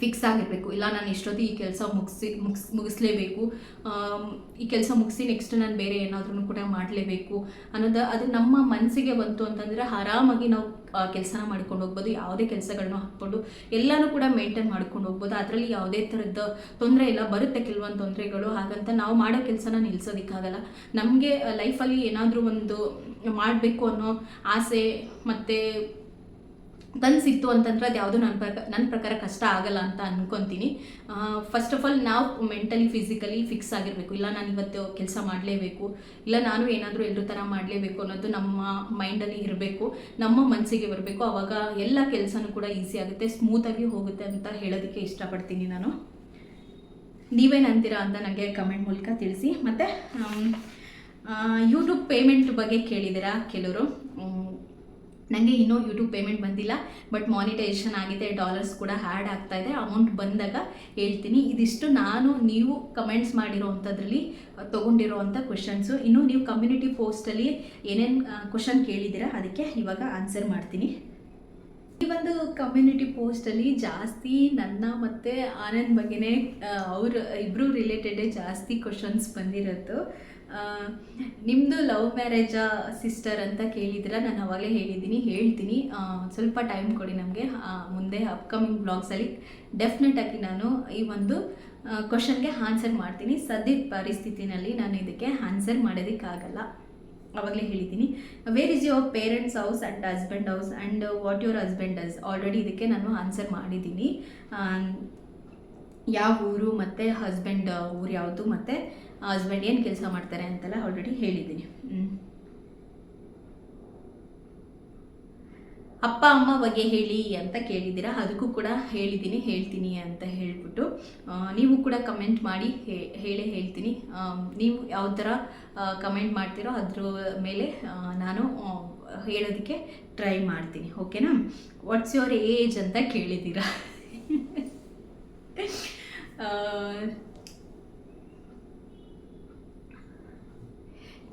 ಫಿಕ್ಸ್ ಆಗಿರಬೇಕು. ಇಲ್ಲ, ನಾನು ಇಷ್ಟೊತ್ತಿಗೆ ಈ ಕೆಲಸ ಮುಗಿಸಿ, ಮುಗಿಸ್, ಮುಗಿಸ್ಲೇಬೇಕು. ಈ ಕೆಲಸ ಮುಗಿಸಿ ನೆಕ್ಸ್ಟ್ ನಾನು ಬೇರೆ ಏನಾದ್ರೂ ಕೂಡ ಮಾಡಲೇಬೇಕು ಅನ್ನೋದು ಅದು ನಮ್ಮ ಮನಸ್ಸಿಗೆ ಬಂತು ಅಂತಂದರೆ ಆರಾಮಾಗಿ ನಾವು ಕೆಲಸನ ಮಾಡ್ಕೊಂಡು ಹೋಗ್ಬೋದು. ಯಾವುದೇ ಕೆಲಸಗಳನ್ನ ಹಾಕ್ಕೊಂಡು ಎಲ್ಲನೂ ಕೂಡ ಮೇಂಟೈನ್ ಮಾಡ್ಕೊಂಡು ಹೋಗ್ಬೋದು. ಅದರಲ್ಲಿ ಯಾವುದೇ ಥರದ ತೊಂದರೆ ಇಲ್ಲ, ಬರುತ್ತೆ ಕೆಲವೊಂದು ತೊಂದರೆಗಳು. ಹಾಗಂತ ನಾವು ಮಾಡೋ ಕೆಲಸನ ನಿಲ್ಸೋದಕ್ಕಾಗಲ್ಲ. ನಮಗೆ ಲೈಫಲ್ಲಿ ಏನಾದರೂ ಒಂದು ಮಾಡಬೇಕು ಅನ್ನೋ ಆಸೆ ಮತ್ತು ಕನಸಿತ್ತು ಅಂತಂದ್ರೆ ಅದು ಯಾವುದು ನನ್ನ ಪ್ರಕಾರ ನನ್ನ ಪ್ರಕಾರ ಕಷ್ಟ ಆಗಲ್ಲ ಅಂತ ಅನ್ಕೊಂತೀನಿ. ಫಸ್ಟ್ ಆಫ್ ಆಲ್ ನಾವು ಮೆಂಟಲಿ ಫಿಸಿಕಲಿ ಫಿಕ್ಸ್ ಆಗಿರಬೇಕು. ಇಲ್ಲ, ನಾನು ಇವತ್ತು ಕೆಲಸ ಮಾಡಲೇಬೇಕು. ಇಲ್ಲ, ನಾನು ಏನಾದರೂ ಎಲ್ಲರೂ ಥರ ಮಾಡಲೇಬೇಕು ಅನ್ನೋದು ನಮ್ಮ ಮೈಂಡಲ್ಲಿ ಇರಬೇಕು. ನಮ್ಮ ಮನಸ್ಸಿಗೆ ಬರಬೇಕು. ಆವಾಗ ಎಲ್ಲ ಕೆಲಸನೂ ಕೂಡ ಈಸಿ ಆಗುತ್ತೆ ಸ್ಮೂತಾಗಿ ಹೋಗುತ್ತೆ ಅಂತ ಹೇಳೋದಕ್ಕೆ ಇಷ್ಟಪಡ್ತೀನಿ ನಾನು. ನೀವೇನು ಅಂತೀರಾ ಅಂತ ನನಗೆ ಕಮೆಂಟ್ ಮೂಲಕ ತಿಳಿಸಿ. ಮತ್ತು ಯೂಟ್ಯೂಬ್ ಪೇಮೆಂಟ್ ಬಗ್ಗೆ ಕೇಳಿದ್ದೀರಾ ಕೆಲವರು? ನನಗೆ ಇನ್ನೂ ಯೂಟ್ಯೂಬ್ ಪೇಮೆಂಟ್ ಬಂದಿಲ್ಲ ಬಟ್ ಮಾನಿಟೈಸೇಷನ್ ಆಗಿದೆ ಡಾಲರ್ಸ್ ಕೂಡ ಆ್ಯಡ್ ಆಗ್ತಾ ಇದೆ. ಅಮೌಂಟ್ ಬಂದಾಗ ಹೇಳ್ತೀನಿ. ಇದಿಷ್ಟು ನಾನು ನೀವು ಕಮೆಂಟ್ಸ್ ಮಾಡಿರೋವಂಥದ್ರಲ್ಲಿ ತೊಗೊಂಡಿರೋವಂಥ ಕ್ವಶನ್ಸು ಇನ್ನು ನೀವು ಕಮ್ಯುನಿಟಿ ಪೋಸ್ಟಲ್ಲಿ ಏನೇನು ಕ್ವಶನ್ ಕೇಳಿದ್ದೀರಾ, ಅದಕ್ಕೆ ಇವಾಗ ಆನ್ಸರ್ ಮಾಡ್ತೀನಿ. ಈ ಒಂದು ಕಮ್ಯುನಿಟಿ ಪೋಸ್ಟಲ್ಲಿ ಜಾಸ್ತಿ ನನ್ನ ಮತ್ತು ಆನಂದ್ ಬಗ್ಗೆನೇ ಅವರು ಇಬ್ಬರು ರಿಲೇಟೆಡೇ ಜಾಸ್ತಿ ಕ್ವಶನ್ಸ್ ಬಂದಿರೋದು. ನಿಮ್ಮದು ಲವ್ ಮ್ಯಾರೇಜಾ ಸಿಸ್ಟರ್ ಅಂತ ಕೇಳಿದ್ರೆ ನಾನು ಅವಾಗಲೇ ಹೇಳಿದ್ದೀನಿ, ಹೇಳ್ತೀನಿ. ಸ್ವಲ್ಪ ಟೈಮ್ ಕೊಡಿ ನಮಗೆ. ಮುಂದೆ ಅಪ್ಕಮಿಂಗ್ ಬ್ಲಾಗ್ಸಲ್ಲಿ ಡೆಫಿನೆಟಾಗಿ ನಾನು ಈ ಒಂದು ಕ್ವಶನ್ಗೆ ಆನ್ಸರ್ ಮಾಡ್ತೀನಿ. ಸದ್ಯದ ಪರಿಸ್ಥಿತಿನಲ್ಲಿ ನಾನು ಇದಕ್ಕೆ ಆನ್ಸರ್ ಮಾಡೋದಕ್ಕಾಗಲ್ಲ. ಅವಾಗಲೇ ಹೇಳಿದ್ದೀನಿ. Where is your parents house and husband house and what your husband has already ಇದಕ್ಕೆ ನಾನು ಆನ್ಸರ್ ಮಾಡಿದ್ದೀನಿ. ಯಾವ ಊರು ಮತ್ತು ಹಸ್ಬೆಂಡ್ ಊರು ಯಾವುದು ಮತ್ತು ಹಸ್ಬೆಂಡ್ ಏನು ಕೆಲಸ ಮಾಡ್ತಾರೆ ಅಂತೆಲ್ಲ ಆಲ್ರೆಡಿ ಹೇಳಿದ್ದೀನಿ. ಅಪ್ಪ, ಅಮ್ಮ ಬಗ್ಗೆ ಹೇಳಿ ಅಂತ ಕೇಳಿದ್ದೀರಾ? ಅದಕ್ಕೂ ಕೂಡ ಹೇಳಿದ್ದೀನಿ, ಹೇಳ್ತೀನಿ ಅಂತ ಹೇಳ್ಬಿಟ್ಟು ನೀವು ಕೂಡ ಕಮೆಂಟ್ ಮಾಡಿ ಹೇಳೇ ಹೇಳ್ತೀನಿ. ನೀವು ಯಾವ ಥರ ಕಮೆಂಟ್ ಮಾಡ್ತೀರೋ ಅದ್ರ ಮೇಲೆ ನಾನು ಹೇಳೋದಕ್ಕೆ ಟ್ರೈ ಮಾಡ್ತೀನಿ. ಓಕೆನಾ ವಾಟ್ಸ್ ಯುವರ್ ಏಜ್ ಅಂತ ಕೇಳಿದ್ದೀರಾ ಆ,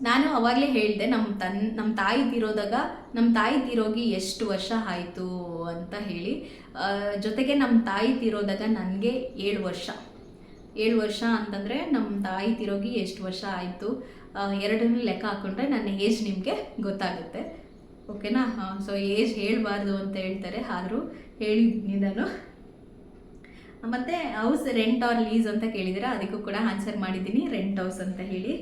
ನಾನು ಅವಾಗಲೇ ಹೇಳಿದೆ ನಮ್ಮ ತನ್ ನಮ್ಮ ತಾಯಿ ತೀರೋದಾಗ ನಮ್ಮ ತಾಯಿ ತೀರೋಗಿ ಎಷ್ಟು ವರ್ಷ ಆಯಿತು ಅಂತ ಹೇಳಿ. ಜೊತೆಗೆ ನಮ್ಮ ತಾಯಿ ತೀರೋದಾಗ ನನಗೆ ಏಳು ವರ್ಷ. ಏಳು ವರ್ಷ ಅಂತಂದರೆ ನಮ್ಮ ತಾಯಿ ತಿರೋಗಿ ಎಷ್ಟು ವರ್ಷ ಆಯಿತು ಎರಡನ್ನೂ ಲೆಕ್ಕ ಹಾಕ್ಕೊಂಡ್ರೆ ನನ್ನ ಏಜ್ ನಿಮಗೆ ಗೊತ್ತಾಗುತ್ತೆ. ಓಕೆನಾ? ಸೊ ಏಜ್ ಹೇಳಬಾರ್ದು ಅಂತ ಹೇಳ್ತಾರೆ, ಆದರೂ ಹೇಳಿದ್ದೀನಿ ನಾನು. ಮತ್ತು ಹೌಸ್ ರೆಂಟ್ ಆರ್ ಲೀಸ್ ಅಂತ ಕೇಳಿದ್ದೀರಾ? ಅದಕ್ಕೂ ಕೂಡ ಆನ್ಸರ್ ಮಾಡಿದ್ದೀನಿ ರೆಂಟ್ ಹೌಸ್ ಅಂತ ಹೇಳಿ.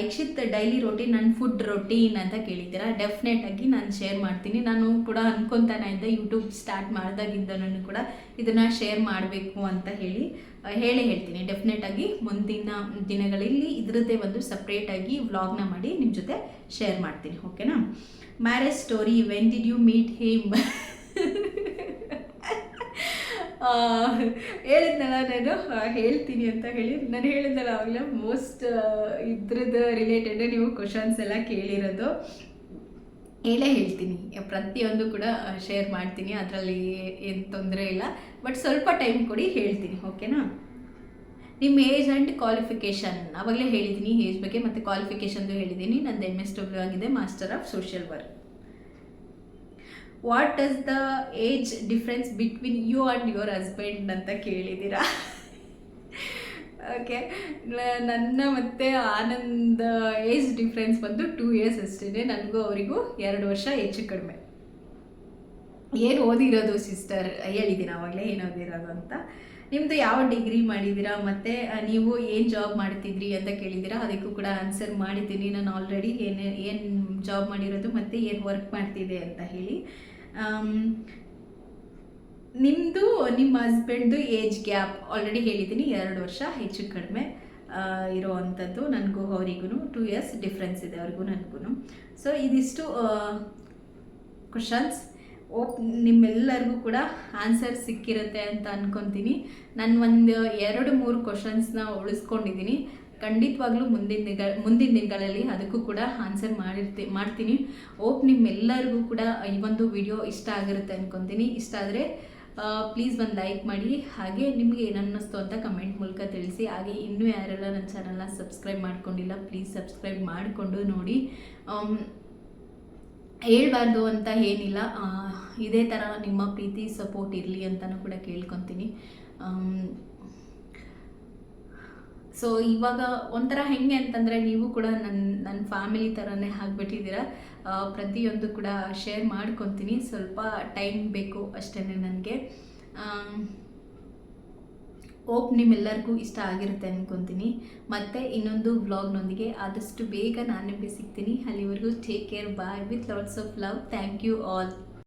ಯಕ್ಷಿತ್ ಡೈಲಿ ರೊಟೀನ್ ನನ್ನ ಫುಡ್ ರೊಟೀನ್ ಅಂತ ಕೇಳಿದ್ದೀರಾ? ಡೆಫಿನೆಟ್ ಆಗಿ ನಾನು ಶೇರ್ ಮಾಡ್ತೀನಿ. ನಾನು ಕೂಡ ಅನ್ಕೊತಾನೆ ಇದ್ದ ಯೂಟ್ಯೂಬ್ ಸ್ಟಾರ್ಟ್ ಮಾಡಿದಾಗಿಂದನೂ ಕೂಡ ಇದನ್ನು ಶೇರ್ ಮಾಡಬೇಕು ಅಂತ ಹೇಳಿ ಹೇಳಿ ಹೇಳ್ತೀನಿ. ಡೆಫಿನೆಟ್ ಆಗಿ ಮುಂದಿನ ದಿನಗಳಲ್ಲಿ ಇದರದ್ದೇ ಒಂದು ಸಪ್ರೇಟಾಗಿ ವ್ಲಾಗ್ನ ಮಾಡಿ ನಿಮ್ಮ ಜೊತೆ ಶೇರ್ ಮಾಡ್ತೀನಿ. ಓಕೆನಾ marriage story when did you meet him ಹೇಳಿದ್ನಲ್ಲ ನಾನು ಹೇಳ್ತೀನಿ ಅಂತ ಹೇಳಿ. ನಾನು ಹೇಳಿದ್ನಲ್ಲ ಆಗಲೇ ಮೋಸ್ಟ್ ಇದ್ರದ್ದು ರಿಲೇಟೆಡ್ ನೀವು ಕ್ವಶನ್ಸ್ ಎಲ್ಲ ಕೇಳಿರೋದು. ಹೇಳೇ ಹೇಳ್ತೀನಿ. ಪ್ರತಿಯೊಂದು ಕೂಡ ಶೇರ್ ಮಾಡ್ತೀನಿ. ಅದರಲ್ಲಿ ಏನು ತೊಂದರೆ ಇಲ್ಲ. ಬಟ್ ಸ್ವಲ್ಪ ಟೈಮ್ ಕೊಡಿ ಹೇಳ್ತೀನಿ ಓಕೆನಾ ನಿಮ್ಮ ಏಜ್ ಆ್ಯಂಡ್ ಕ್ವಾಲಿಫಿಕೇಷನ್ ಅವಾಗಲೇ ಹೇಳಿದ್ದೀನಿ ಏಜ್ ಬಗ್ಗೆ ಮತ್ತು ಕ್ವಾಲಿಫಿಕೇಷನ್ದು ಹೇಳಿದ್ದೀನಿ. ನಂದು ಎಂ ಎಸ್ ಡಬ್ಲ್ಯೂ ಆಗಿದೆ master of social work what does the age difference between you and your husband ಅಂತ ಕೇಳಿದ್ದೀರಾ? ಓಕೆ ನನ್ನ ಮತ್ತು ಆನಂದ್ ಏಜ್ ಡಿಫ್ರೆನ್ಸ್ ಬಂದು ಟೂ ಇಯರ್ಸ್ ಅಷ್ಟೇ ನನಗೂ ಅವರಿಗೂ ಎರಡು ವರ್ಷ ಹೆಚ್ಚು ಕಡಿಮೆ. ಏನು ಓದಿರೋದು ಸಿಸ್ಟರ್ ಹೇಳಿದ್ದೀನಿ ಆವಾಗಲೇ ಏನು ಓದಿರೋದು ಅಂತ. ನಿಮ್ಮದು ಯಾವ ಡಿಗ್ರಿ ಮಾಡಿದ್ದೀರಾ ಮತ್ತು ನೀವು ಏನು ಜಾಬ್ ಮಾಡ್ತಿದ್ರಿ ಅಂತ ಕೇಳಿದ್ದೀರಾ ಅದಕ್ಕೂ ಕೂಡ ಆನ್ಸರ್ ಮಾಡಿದ್ದೀನಿ. ನಾನು ಆಲ್ರೆಡಿ ಏನೇ, ಏನು ಜಾಬ್ ಮಾಡಿರೋದು ಮತ್ತು ಏನು ವರ್ಕ್ ಮಾಡ್ತಿದೆ ಅಂತ ಹೇಳಿ. ನಿಮ್ಮದು ನಿಮ್ಮ ಹಸ್ಬೆಂಡ್ದು ಏಜ್ ಗ್ಯಾಪ್ ಆಲ್ರೆಡಿ ಹೇಳಿದ್ದೀನಿ, ಎರಡು ವರ್ಷ, ಹೆಚ್ಚು ಕಡಿಮೆ ಇರೋ ಅಂಥದ್ದು ನನಗೂ ಅವರಿಗೂ ಟೂ ಇಯರ್ಸ್ ಡಿಫ್ರೆನ್ಸ್ ಇದೆ ಅವ್ರಿಗೂ ನನಗೂ ಸೊ ಇದಿಷ್ಟು ಕ್ವಶನ್ಸ್ ಓಪ್ ನಿಮ್ಮೆಲ್ಲರಿಗೂ ಕೂಡ ಆನ್ಸರ್ ಸಿಕ್ಕಿರುತ್ತೆ ಅಂತ ಅನ್ಕೊತೀನಿ. ನಾನು ಒಂದು ಎರಡು, ಮೂರು ಕ್ವಶನ್ಸ್ನ ಉಳಿಸ್ಕೊಂಡಿದ್ದೀನಿ. ಖಂಡಿತವಾಗ್ಲೂ ಮುಂದಿನ ದಿನ, ಮುಂದಿನ ದಿನಗಳಲ್ಲಿ ಅದಕ್ಕೂ ಕೂಡ ಆನ್ಸರ್ ಮಾಡಿರ್ತಿ, ಮಾಡ್ತೀನಿ. ಓಪ್ ನಿಮ್ಮೆಲ್ಲರಿಗೂ ಕೂಡ ಈ ಒಂದು ವಿಡಿಯೋ ಇಷ್ಟ ಆಗಿರುತ್ತೆ ಅಂದ್ಕೊತೀನಿ ಇಷ್ಟ ಆದರೆ ಪ್ಲೀಸ್ ಒಂದು ಲೈಕ್ ಮಾಡಿ. ಹಾಗೆ ನಿಮಗೆ ಏನನ್ನಿಸ್ತು ಅಂತ ಕಮೆಂಟ್ ಮೂಲಕ ತಿಳಿಸಿ. ಹಾಗೆ ಇನ್ನೂ ಯಾರೆಲ್ಲ ನನ್ನ ಚಾನಲ್ನ ಸಬ್ಸ್ಕ್ರೈಬ್ ಮಾಡ್ಕೊಂಡಿಲ್ಲ ಪ್ಲೀಸ್ ಸಬ್ಸ್ಕ್ರೈಬ್ ಮಾಡಿಕೊಂಡು ನೋಡಿ. ಹೇಳಬಾರ್ದು ಅಂತ ಏನಿಲ್ಲ. ಇದೇ ಥರ ನಿಮ್ಮ ಪ್ರೀತಿ ಸಪೋರ್ಟ್ ಇರಲಿ ಅಂತಲೂ ಕೂಡ ಕೇಳ್ಕೊತೀನಿ. ಸೊ ಇವಾಗ ಒಂಥರ ಹೆಂಗೆ ಅಂತಂದರೆ ನೀವು ಕೂಡ ನನ್ನ ನನ್ನ ಫ್ಯಾಮಿಲಿ ಥರನೇ ಆಗಿಬಿಟ್ಟಿದ್ದೀರ. ಪ್ರತಿಯೊಂದು ಕೂಡ ಶೇರ್ ಮಾಡ್ಕೊತೀನಿ. ಸ್ವಲ್ಪ ಟೈಮ್ ಬೇಕು ಅಷ್ಟೇ ನನಗೆ. ಹೋಪ್ ನಿಮ್ಮೆಲ್ಲರಿಗೂ ಇಷ್ಟ ಆಗಿರುತ್ತೆ ಅಂದ್ಕೊತೀನಿ ಮತ್ತು ಇನ್ನೊಂದು ವ್ಲಾಗ್ನೊಂದಿಗೆ ಆದಷ್ಟು ಬೇಗ ನಾನು ನಿಮಗೆ ಸಿಗ್ತೀನಿ. ಅಲ್ಲಿವರೆಗೂ take care bye with lots of love thank you all